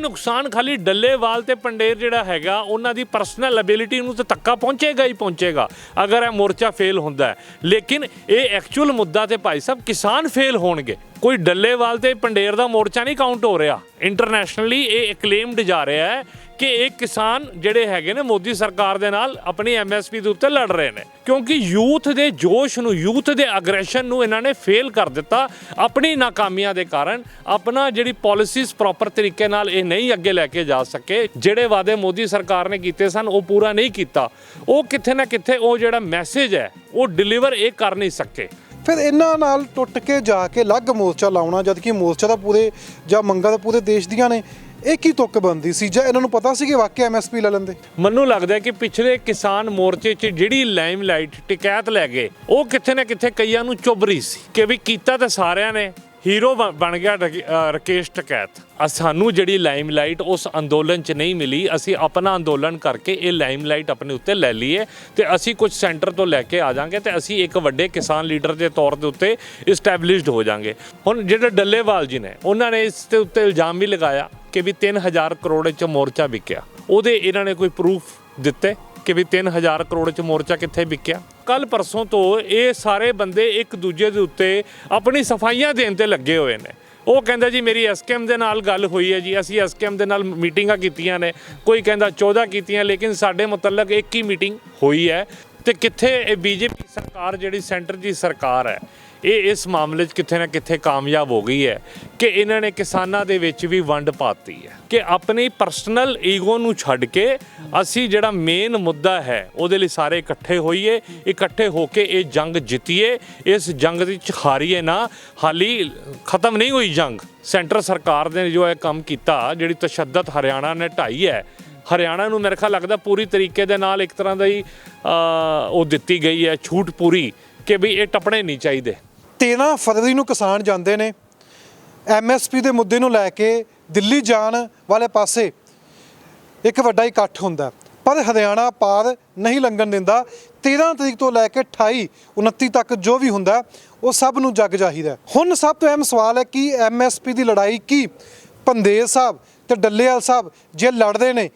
ਨੁਕਸਾਨ ਖਾਲੀ ਡੱਲੇਵਾਲ ਤੇ ਪੰਡੇਰ ਜਿਹੜਾ ਹੈਗਾ, ਉਹਨਾਂ ਦੀ ਪਰਸਨਲ ਅਬਿਲਿਟੀ ਨੂੰ ਤਾਂ ਧੱਕਾ ਪਹੁੰਚੇਗਾ ਹੀ ਪਹੁੰਚੇਗਾ, ਅਗਰ ਇਹ ਮੋਰਚਾ ਫੇਲ ਹੁੰਦਾ ਲੇਕਿਨ ਇਹ ਐਕਚੁਅਲ ਮੁੱਦਾ ਤੇ ਭਾਈ ਸਾਹਿਬ, ਕਿਸਾਨ ਫੇਲ ਹੋਣਗੇ। ਕੋਈ ਡੱਲੇਵਾਲ ਤੇ ਪੰਡੇਰ ਦਾ ਮੋਰਚਾ ਨਹੀਂ ਕਾਊਂਟ ਹੋ ਰਿਹਾ। ਇੰਟਰਨੈਸ਼ਨਲੀ ਇਹ ਐਕਲੇਮਡ ਜਾ ਰਿਹਾ ਹੈ। ਕਿ ਇਹ ਕਿਸਾਨ ਜਿਹੜੇ ਹੈਗੇ ਨੇ ਮੋਦੀ ਸਰਕਾਰ ਦੇ ਨਾਲ ਆਪਣੀ ਐਮਐਸਪੀ ਦੇ ਉੱਤੇ ਲੜ ਰਹੇ ਨੇ। ਕਿਉਂਕਿ ਯੂਥ ਦੇ ਜੋਸ਼ ਨੂੰ, ਯੂਥ ਦੇ ਅਗਰੈਸ਼ਨ ਨੂੰ ਇਹਨਾਂ ਨੇ ਫੇਲ ਕਰ ਦਿੱਤਾ ਆਪਣੀ ਨਾਕਾਮੀਆਂ ਦੇ ਕਾਰਨ। ਆਪਣਾ ਜਿਹੜੀ ਪਾਲਿਸੀਜ਼ ਪ੍ਰੋਪਰ ਤਰੀਕੇ ਨਾਲ ਇਹ ਨਹੀਂ ਅੱਗੇ ਲੈ ਕੇ ਜਾ ਸਕੇ। ਜਿਹੜੇ ਵਾਅਦੇ ਮੋਦੀ ਸਰਕਾਰ ਨੇ ਕੀਤੇ ਸਨ, ਉਹ ਪੂਰਾ ਨਹੀਂ ਕੀਤਾ। ਉਹ ਕਿੱਥੇ ਨਾ ਕਿੱਥੇ ਉਹ ਜਿਹੜਾ ਮੈਸੇਜ ਹੈ, ਉਹ ਡਿਲੀਵਰ ਇਹ ਕਰ ਨਹੀਂ ਸਕੇ। ਫਿਰ ਇਹਨਾਂ ਨਾਲ ਟੁੱਟ ਕੇ ਜਾ ਕੇ ਅਲੱਗ ਮੋਰਚਾ ਲਾਉਣਾ ਜਦ ਕਿ ਮੋਰਚਾ ਤਾਂ ਪੂਰੇ ਜਾਂ ਮੰਗਾਂ ਤਾਂ ਪੂਰੇ ਦੇਸ਼ ਦੀਆਂ ਨੇ। ਇਹ ਕੀ ਤੁੱਕ ਬੰਦੀ ਸੀ? ਜਾਂ ਇਹਨਾਂ ਨੂੰ ਪਤਾ ਸੀ ਕਿ ਵਾਕਿਆ ਐਮਐਸਪੀ ਲੈ ਲੈਂਦੇ? ਮੈਨੂੰ ਲੱਗਦਾ ਕਿ ਪਿਛਲੇ ਕਿਸਾਨ ਮੋਰਚੇ 'ਚ ਜਿਹੜੀ ਲਾਈਮਲਾਈਟ ਟਿਕੈਤ ਲੈ ਗਏ ਉਹ ਕਿੱਥੇ ਨਾ ਕਿੱਥੇ ਕਈਆਂ ਨੂੰ ਚੁੱਭ ਰਹੀ ਸੀ ਕਿ ਵੀ ਕੀਤਾ ਤਾਂ ਸਾਰਿਆਂ ਨੇ ਹੀਰੋ ਬਣ- ਬਣ ਗਿਆ ਰਕ- ਅ, ਰਕੇਸ਼ ਟਕੈਤ ਸਾਨੂੰ ਜਿਹੜੀ ਲਾਈਮਲਾਈਟ ਉਸ ਅੰਦੋਲਨ 'ਚ ਨਹੀਂ ਮਿਲੀ ਅਸੀਂ ਆਪਣਾ ਅੰਦੋਲਨ ਕਰਕੇ ਇਹ ਲਾਈਮਲਾਈਟ ਆਪਣੇ ਉੱਤੇ ਲੈ ਲਈਏ ਤੇ ਅਸੀਂ ਕੁਝ ਸੈਂਟਰ ਤੋਂ ਲੈ ਕੇ ਆ ਜਾਾਂਗੇ ਤੇ ਅਸੀਂ ਇੱਕ ਵੱਡੇ ਕਿਸਾਨ ਲੀਡਰ ਦੇ ਤੌਰ ਦੇ ਉੱਤੇ ਇਸਟੈਬਲਿਸ਼ਡ ਹੋ ਜਾਾਂਗੇ। ਹੁਣ ਜਿਹੜੇ ਡੱਲੇਵਾਲ ਜੀ ਨੇ ਉਹਨਾਂ ਨੇ ਇਸ ਦੇ ਉੱਤੇ ਇਲਜ਼ਾਮ ਵੀ ਲਗਾਇਆ। ਕਿ ਵੀ 3000 ਕਰੋੜ 'ਚ ਮੋਰਚਾ ਵਿਕਿਆ। ਉਹਦੇ ਇਹਨਾਂ ਨੇ ਕੋਈ ਪ੍ਰੂਫ ਦਿੱਤੇ ਕਿ ਵੀ 3000 ਕਰੋੜ 'ਚ ਮੋਰਚਾ ਕਿੱਥੇ ਵਿਕਿਆ। ਕੱਲ ਪਰਸੋਂ ਤੋਂ ਇਹ ਸਾਰੇ ਬੰਦੇ ਇੱਕ ਦੂਜੇ ਦੇ ਉੱਤੇ ਆਪਣੀ ਸਫਾਈਆਂ ਦੇਣ ਤੇ ਲੱਗੇ ਹੋਏ ਨੇ। ਉਹ ਕਹਿੰਦਾ ਜੀ, ਮੇਰੀ ਐਸਕੇਐਮ ਦੇ ਨਾਲ ਗੱਲ ਹੋਈ ਹੈ ਜੀ, ਅਸੀਂ ਐਸਕੇਐਮ ਦੇ ਨਾਲ ਮੀਟਿੰਗਾਂ ਕੀਤੀਆਂ ਨੇ। ਕੋਈ ਕਹਿੰਦਾ 14 ਕੀਤੀਆਂ, ਲੇਕਿਨ ਸਾਡੇ ਮੁਤਲਕ ਇੱਕ ਹੀ ਮੀਟਿੰਗ ਹੋਈ ਹੈ। ਤੇ ਕਿੱਥੇ ਇਹ ਬੀਜੇਪੀ ਸਰਕਾਰ ਜਿਹੜੀ ਸੈਂਟਰ ਦੀ ਸਰਕਾਰ ਹੈ ਇਹ ਇਸ ਮਾਮਲੇ 'ਚ ਕਿੱਥੇ ਨਾ ਕਿੱਥੇ ਕਾਮਯਾਬ ਹੋ ਗਈ ਹੈ ਕਿ ਇਹਨਾਂ ਨੇ ਕਿਸਾਨਾਂ ਦੇ ਵਿੱਚ ਵੀ ਵੰਡ ਪਾਤੀ ਹੈ ਕਿ ਆਪਣੀ ਪਰਸਨਲ ਈਗੋ ਨੂੰ ਛੱਡ ਕੇ ਅਸੀਂ ਜਿਹੜਾ ਮੇਨ ਮੁੱਦਾ ਹੈ, ਉਹਦੇ ਲਈ ਸਾਰੇ ਇਕੱਠੇ ਹੋਈਏ, ਇਕੱਠੇ ਹੋ ਕੇ ਇਹ ਜੰਗ ਜਿੱਤੀਏ, ਇਸ ਜੰਗ ਦੇ ਵਿੱਚ ਹਾਰੀਏ ਨਾ। ਹਾਲੀ ਖਤਮ ਨਹੀਂ ਹੋਈ ਜੰਗ। ਸੈਂਟਰ ਸਰਕਾਰ ਨੇ ਜੋ ਇਹ ਕੰਮ ਕੀਤਾ, ਜਿਹੜੀ ਤਸ਼ੱਦਦ ਹਰਿਆਣਾ ਨੇ ਢਾਈ ਹੈ, ਹਰਿਆਣਾ ਨੂੰ ਮੇਰੇ ਖਿਆਲ ਲੱਗਦਾ ਪੂਰੀ ਤਰੀਕੇ ਦੇ ਨਾਲ ਇੱਕ ਤਰ੍ਹਾਂ ਦਾ ਹੀ ਉਹ ਦਿੱਤੀ ਗਈ ਹੈ, ਛੂਟ ਪੂਰੀ ਕਿ ਵੀ ਇਹ ਟੱਪਣੇ ਨਹੀਂ ਚਾਹੀਦੇ। 13 ਫਰਵਰੀ ਨੂੰ ਕਿਸਾਨ ਜਾਂਦੇ ਨੇ। ਐਮਐਸਪੀ ਦੇ ਮੁੱਦੇ ਨੂੰ ਲੈ ਕੇ ਦਿੱਲੀ ਜਾਣ ਵਾਲੇ ਪਾਸੇ ਇੱਕ ਵੱਡਾ ਇਕੱਠ ਹੁੰਦਾ ਪਰ ਹਰਿਆਣਾ ਪਾਰ ਨਹੀਂ ਲੰਘਣ ਦਿੰਦਾ। 13 ਤਰੀਕ ਤੋਂ ਲੈ ਕੇ 28 29 ਤੱਕ ਜੋ ਵੀ ਹੁੰਦਾ, ਉਹ ਸਭ ਨੂੰ ਜੱਗ ਚਾਹੀਦਾ ਹੁਣ ਸਭ ਤੋਂ ਅਹਿਮ ਸਵਾਲ ਹੈ ਕਿ ਐਮਐਸਪੀ ਦੀ ਲੜਾਈ ਕੀ? ਪੰਦੇਰ ਸਾਹਿਬ ਤੇ ਡੱਲੇਵਾਲ ਸਾਹਿਬ ਜੇ ਲੜਦੇ ਨੇ,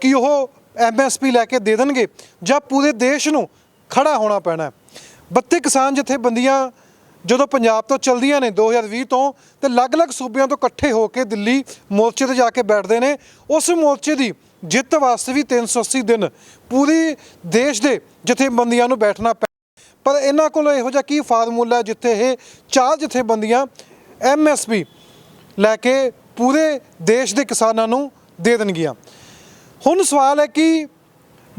ਕਿ ਉਹ ਐਮਐਸਪੀ ਲੈ ਕੇ ਦੇ ਦੇਣਗੇ? ਜਾਂ ਪੂਰੇ ਦੇਸ਼ ਨੂੰ ਖੜਾ ਹੋਣਾ ਪੈਣਾ ਹੈ। 32 ਕਿਸਾਨ ਜਥੇਬੰਦੀਆਂ ਜਦੋਂ ਪੰਜਾਬ ਤੋਂ ਚਲਦੀਆਂ ਨੇ 2020 ਤੋਂ, ਤੇ ਅਲੱਗ-ਅਲੱਗ ਸੂਬਿਆਂ ਤੋਂ ਇਕੱਠੇ ਹੋ ਕੇ ਦਿੱਲੀ ਮੋਰਚੇ ਤੇ ਜਾ ਕੇ ਬੈਠਦੇ ਨੇ। ਉਸ ਮੋਰਚੇ ਦੀ ਜਿੱਤ ਵਾਸਤੇ ਵੀ 380 ਦਿਨ ਪੂਰੀ ਦੇਸ਼ ਦੇ ਜਥੇਬੰਦੀਆਂ ਨੂੰ ਬੈਠਣਾ ਪੈ ਪਰ ਇਹਨਾਂ ਕੋਲ ਇਹੋ ਜਿਹਾ ਕੀ ਫਾਰਮੂਲਾ ਜਿੱਥੇ ਇਹ ਚਾਰ ਜਥੇਬੰਦੀਆਂ ਐਮਐਸਪੀ ਲੈ ਕੇ ਪੂਰੇ ਦੇਸ਼ ਦੇ ਕਿਸਾਨਾਂ ਨੂੰ ਦੇ ਦੇਣਗੀਆਂ? ਹੁਣ ਸਵਾਲ ਹੈ ਕਿ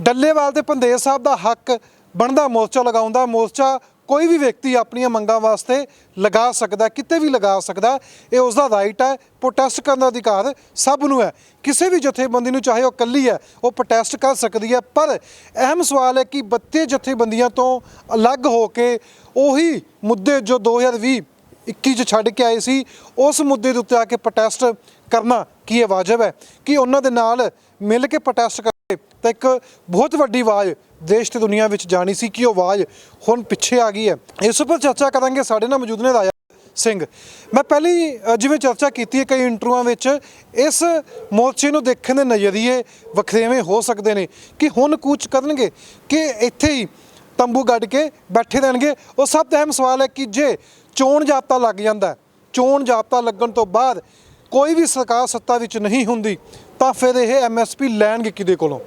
ਡੱਲੇਵਾਲ ਤੇ ਪੰਦੇਰ ਸਾਹਿਬ ਦਾ ਹੱਕ ਬਣਦਾ ਮੋਰਚਾ ਲਗਾਉਂਦਾ, ਮੋਰਚਾ ਕੋਈ ਵੀ ਵਿਅਕਤੀ ਆਪਣੀਆਂ ਮੰਗਾਂ ਵਾਸਤੇ ਲਗਾ ਸਕਦਾ, ਕਿਤੇ ਵੀ ਲਗਾ ਸਕਦਾ, ਇਹ ਉਸ ਦਾ ਰਾਈਟ ਹੈ ਪ੍ਰੋਟੈਸਟ ਕਰਨ ਦਾ ਅਧਿਕਾਰ ਸਭ ਨੂੰ ਹੈ। ਕਿਸੇ ਵੀ ਜਥੇਬੰਦੀ ਨੂੰ ਚਾਹੇ ਉਹ ਇਕੱਲੀ ਹੈ, ਉਹ ਪ੍ਰੋਟੈਸਟ ਕਰ ਸਕਦੀ ਹੈ, ਪਰ ਅਹਿਮ ਸਵਾਲ ਹੈ ਕਿ 32 ਜਥੇਬੰਦੀਆਂ ਤੋਂ ਅਲੱਗ ਹੋ ਕੇ ਉਹੀ ਮੁੱਦੇ ਜੋ 2020 21 ਚ ਛੱਡ ਕੇ ਆਏ ਸੀ, ਉਸ ਮੁੱਦੇ ਦੇ ਉੱਤੇ ਆ ਕੇ ਪ੍ਰੋਟੈਸਟ ਕਰਨਾ ਕੀ ਇਹ ਵਾਜਬ ਹੈ? ਕਿ ਉਹਨਾਂ ਦੇ ਨਾਲ ਮਿਲ ਕੇ ਪ੍ਰੋਟੈਸਟ ਕਰੇ ਤਾਂ ਇੱਕ ਬਹੁਤ ਵੱਡੀ ਆਵਾਜ਼ ਦੇਸ਼ ਤੇ ਦੁਨੀਆ ਵਿੱਚ ਜਾਣੀ ਸੀ ਕਿ ਉਹ ਆਵਾਜ਼ ਹੁਣ ਪਿੱਛੇ ਆ ਗਈ ਹੈ। ਇਸ ਉੱਪਰ ਚਰਚਾ ਕਰਾਂਗੇ ਸਾਡੇ ਨਾਲ ਮੌਜੂਦ ਨੇ ਰਾਜਾ ਸਿੰਘ। ਮੈਂ ਪਹਿਲੀ ਅ, ਜਿਵੇਂ ਚਰਚਾ ਕੀਤੀ ਹੈ ਕਈ ਇੰਟਰਵਿਊਆਂ ਵਿੱਚ ਇਸ ਮੋਰਚੇ ਨੂੰ ਦੇਖਣ ਦੇ ਨਜ਼ਰੀਏ ਵੱਖਰੇਵੇਂ ਹੋ ਸਕਦੇ ਨੇ ਕਿ ਹੁਣ ਕੂਚ ਕਰਨਗੇ ਕਿ ਇੱਥੇ ਹੀ ਤੰਬੂ ਗੱਡ ਕੇ ਬੈਠੇ ਰਹਿਣਗੇ। ਉਹ ਸਭ ਤੋਂ ਅਹਿਮ ਸਵਾਲ ਹੈ ਕਿ ਜੇ ਚੋਣ ਜਾਬਤਾ ਲੱਗ ਜਾਂਦਾ ਹੈ, ਚੋਣ ਜਾਬਤਾ ਲੱਗਣ ਤੋਂ ਬਾਅਦ ਕੋਈ ਵੀ ਸਰਕਾਰ ਸੱਤਾ ਵਿੱਚ ਨਹੀਂ ਹੁੰਦੀ ਤਾਂ ਫਿਰ ਇਹ ਐਮਐਸਪੀ ਲੈਣਗੇ ਕਿਹਦੇ ਕੋਲੋਂ?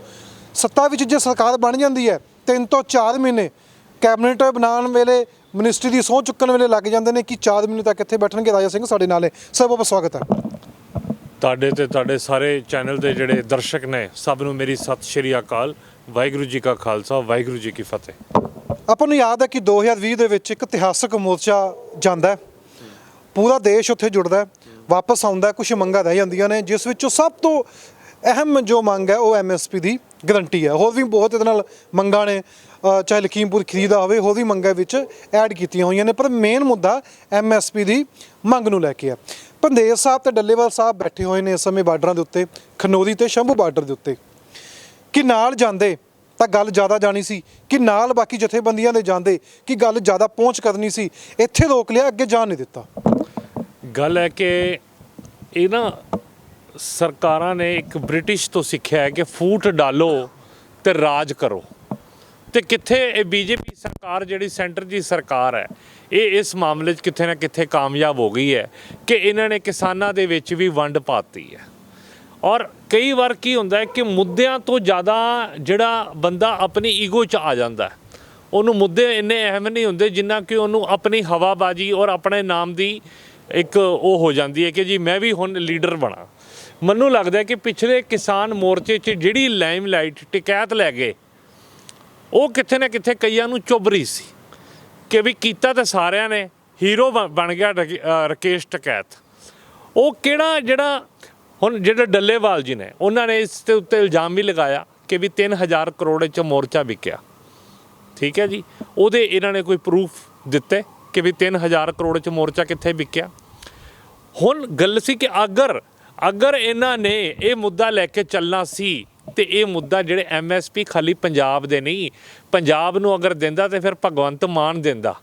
ਸੱਤਾ ਵਿੱਚ ਜੇ ਸਰਕਾਰ ਬਣ ਜਾਂਦੀ ਹੈ ਤਿੰਨ ਤੋਂ 4 ਮਹੀਨੇ ਕੈਬਨਿਟ ਬਣਾਉਣ ਵੇਲੇ ਮਿਨਿਸਟਰੀ ਦੀ ਸਹੁੰ ਚੁੱਕਣ ਵੇਲੇ ਲੱਗ ਜਾਂਦੇ ਨੇ ਕਿ 4 ਮਹੀਨੇ ਤੱਕ ਇੱਥੇ ਬੈਠਣਗੇ। ਰਾਜਾ ਸਿੰਘ ਸਾਡੇ ਨਾਲ ਹੈ ਸਰ ਬਹੁਤ ਬਹੁਤ ਸਵਾਗਤ ਹੈ। ਤੁਹਾਡੇ ਤੇ ਤੁਹਾਡੇ ਸਾਰੇ ਚੈਨਲ ਦੇ ਜਿਹੜੇ ਦਰਸ਼ਕ ਨੇ ਸਭ ਨੂੰ ਮੇਰੀ ਸਤਿ ਸ਼੍ਰੀ ਅਕਾਲ। ਵਾਹਿਗੁਰੂ ਜੀ ਕਾ ਖਾਲਸਾ ਵਾਹਿਗੁਰੂ ਜੀ ਕੀ ਫਤਿਹ। ਆਪਾਂ ਨੂੰ ਯਾਦ ਹੈ ਕਿ 2020 ਦੇ ਵਿੱਚ ਇੱਕ ਇਤਿਹਾਸਕ ਮੋਰਚਾ ਜਾਂਦਾ ਹੈ। ਪੂਰਾ ਦੇਸ਼ ਉੱਥੇ ਜੁੜਦਾ ਹੈ। ਵਾਪਸ ਆਉਂਦਾ ਕੁਝ ਮੰਗਾਂ ਰਹਿ ਜਾਂਦੀਆਂ ਨੇ, ਜਿਸ ਵਿੱਚੋਂ ਸਭ ਤੋਂ ਅਹਿਮ ਜੋ ਮੰਗ ਹੈ, ਉਹ ਐਮਐਸਪੀ ਦੀ ਗਰੰਟੀ ਹੈ। ਹੋਰ ਵੀ ਬਹੁਤ ਇਹਦੇ ਨਾਲ ਮੰਗਾਂ ਨੇ ਚਾਹੇ ਲਖੀਮਪੁਰ ਖਰੀਦਾ ਹੋਵੇ, ਹੋਰ ਵੀ ਮੰਗਾਂ ਵਿੱਚ ਐਡ ਕੀਤੀਆਂ ਹੋਈਆਂ ਨੇ, ਪਰ ਮੇਨ ਮੁੱਦਾ ਐਮਐਸਪੀ ਦੀ ਮੰਗ ਨੂੰ ਲੈ ਕੇ ਆ ਪੰਦੇਰ ਸਾਹਿਬ ਤੇ ਡੱਲੇਵਾਲ ਸਾਹਿਬ ਬੈਠੇ ਹੋਏ ਨੇ ਇਸ ਸਮੇਂ ਬਾਰਡਰਾਂ ਦੇ ਉੱਤੇ, ਖਨੋਰੀ ਤੇ ਸ਼ੰਭੂ ਬਾਰਡਰ ਦੇ ਉੱਤੇ। ਕਿ ਨਾਲ ਜਾਂਦੇ, ਤਾਂ ਗੱਲ ਜ਼ਿਆਦਾ ਜਾਣੀ ਸੀ। ਕਿ ਨਾਲ ਬਾਕੀ ਜਥੇਬੰਦੀਆਂ ਦੇ ਜਾਂਦੇ, ਕਿ ਗੱਲ ਜ਼ਿਆਦਾ ਪਹੁੰਚ ਕਰਨੀ ਸੀ। ਇੱਥੇ ਰੋਕ ਲਿਆ, ਅੱਗੇ ਜਾਣ ਨਹੀਂ ਦਿੱਤਾ। ਗੱਲ ਹੈ ਕਿ ਇਹ ਨਾ ਸਰਕਾਰਾਂ ਨੇ ਇੱਕ ਬ੍ਰਿਟਿਸ਼ ਤੋਂ ਸਿੱਖਿਆ ਹੈ ਕਿ ਫੂਟ ਡਾਲੋ ਤੇ ਰਾਜ ਕਰੋ। ਤੇ ਕਿੱਥੇ ਇਹ ਬੀਜੇਪੀ ਸਰਕਾਰ ਜਿਹੜੀ ਸੈਂਟਰ ਦੀ ਸਰਕਾਰ ਹੈ, ਇਹ ਇਸ ਮਾਮਲੇ 'ਚ ਕਿੱਥੇ ਨਾ ਕਿੱਥੇ ਕਾਮਯਾਬ ਹੋ ਗਈ ਹੈ ਕਿ ਇਹਨਾਂ ਨੇ ਕਿਸਾਨਾਂ ਦੇ ਵਿੱਚ ਵੀ ਵੰਡ ਪਾਤੀ ਹੈ। ਔਰ ਕਈ ਵਾਰ ਕੀ ਹੁੰਦਾ ਹੈ ਕਿ ਮੁੱਦਿਆਂ ਤੋਂ ਜ਼ਿਆਦਾ ਜਿਹੜਾ ਬੰਦਾ ਆਪਣੀ ਈਗੋ 'ਚ ਆ ਜਾਂਦਾ ਹੈ, ਉਹਨੂੰ ਮੁੱਦੇ ਇੰਨੇ ਅਹਿਮ ਨਹੀਂ ਹੁੰਦੇ ਜਿੰਨਾ ਕਿ ਉਹਨੂੰ ਆਪਣੀ ਹਵਾਬਾਜੀ ਔਰ ਆਪਣੇ ਨਾਮ ਦੀ ਇੱਕ ਉਹ ਹੋ ਜਾਂਦੀ ਹੈ ਕਿ ਜੀ ਮੈਂ ਵੀ ਹੁਣ ਲੀਡਰ ਬਣਾ। ਮੈਨੂੰ ਲੱਗਦਾ ਕਿ ਪਿਛਲੇ ਕਿਸਾਨ ਮੋਰਚੇ 'ਚ ਜਿਹੜੀ ਲਾਈਮਲਾਈਟ ਟਿਕੈਤ ਲੈ ਗਏ ਉਹ ਕਿੱਥੇ ਨਾ ਕਿੱਥੇ ਕਈਆਂ ਨੂੰ ਚੁੱਭ ਰਹੀ ਸੀ ਕਿ ਵੀ ਕੀਤਾ ਤਾਂ ਸਾਰਿਆਂ ਨੇ, ਹੀਰੋ ਬਣ- ਬਣ ਗਿਆ ਰਕੇ- ਰਕੇਸ਼ ਟਕੈਤ ਉਹ ਕਿਹੜਾ ਜਿਹੜਾ, ਹੁਣ ਜਿਹੜੇ ਡੱਲੇਵਾਲ ਜੀ ਨੇ, ਉਹਨਾਂ ਨੇ ਇਸ ਦੇ ਉੱਤੇ ਇਲਜ਼ਾਮ ਵੀ ਲਗਾਇਆ ਕਿ ਵੀ 3000 ਕਰੋੜ ਚ ਮੋਰਚਾ ਵਿਕਿਆ। ਠੀਕ ਹੈ ਜੀ? ਉਹਦੇ ਇਹਨਾਂ ਨੇ ਕੋਈ ਪ੍ਰੂਫ ਦਿੱਤੇ। ਕਿ ਵੀ 3000 ਕਰੋੜ ਚ ਮੋਰਚਾ ਕਿੱਥੇ ਵਿਕਿਆ? ਹੁਣ ਗੱਲ ਸੀ ਕਿ ਅਗਰ ਅਗਰ ਇਹਨਾਂ ਨੇ ਇਹ ਮੁੱਦਾ ਲੈ ਕੇ ਚੱਲਣਾ ਸੀ ਤੇ ਇਹ ਮੁੱਦਾ ਜਿਹੜੇ ਐਮਐਸਪੀ ਖਾਲੀ ਪੰਜਾਬ ਦੇ ਨਹੀਂ, ਪੰਜਾਬ ਨੂੰ ਅਗਰ ਦਿੰਦਾ ਤੇ ਫਿਰ ਭਗਵੰਤ ਮਾਨ ਦਿੰਦਾ।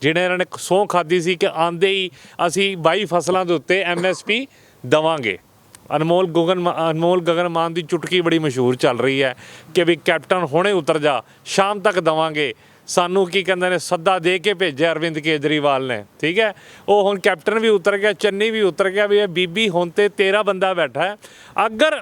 ਜਿਹੜੇ ਇਹਨਾਂ ਨੇ ਸਹੁੰ ਖਾਦੀ ਸੀ ਕਿ ਆਂਦੇ ਹੀ ਅਸੀਂ 22 ਫਸਲਾਂ ਦੇ ਉੱਤੇ ਐਮਐਸਪੀ ਦਵਾਂਗੇ। ਅਨਮੋਲ ਗਗਨ ਅਨਮੋਲ ਗਗਨ ਮਾਨ ਦੀ ਚੁਟਕੀ ਬੜੀ ਮਸ਼ਹੂਰ ਚੱਲ ਰਹੀ ਹੈ ਕਿ ਵੀ ਕੈਪਟਨ ਹੁਣੇ ਉਤਰ ਜਾ, ਸ਼ਾਮ ਤੱਕ ਦਵਾਂਗੇ। ਸਾਨੂੰ ਕੀ ਕਹਿੰਦੇ ਨੇ, ਸੱਦਾ ਦੇ ਕੇ ਭੇਜਿਆ ਅਰਵਿੰਦ ਕੇਜਰੀਵਾਲ ਨੇ, ਠੀਕ ਹੈ? ਉਹ ਹੁਣ ਕੈਪਟਨ ਵੀ ਉਤਰ ਗਿਆ, ਚੰਨੀ ਵੀ ਉਤਰ ਗਿਆ, ਵੀ ਇਹ ਬੀਬੀ ਹੁਣ ਤੇ ਤੇਰਾ ਬੰਦਾ ਬੈਠਾ ਹੈ। ਅਗਰ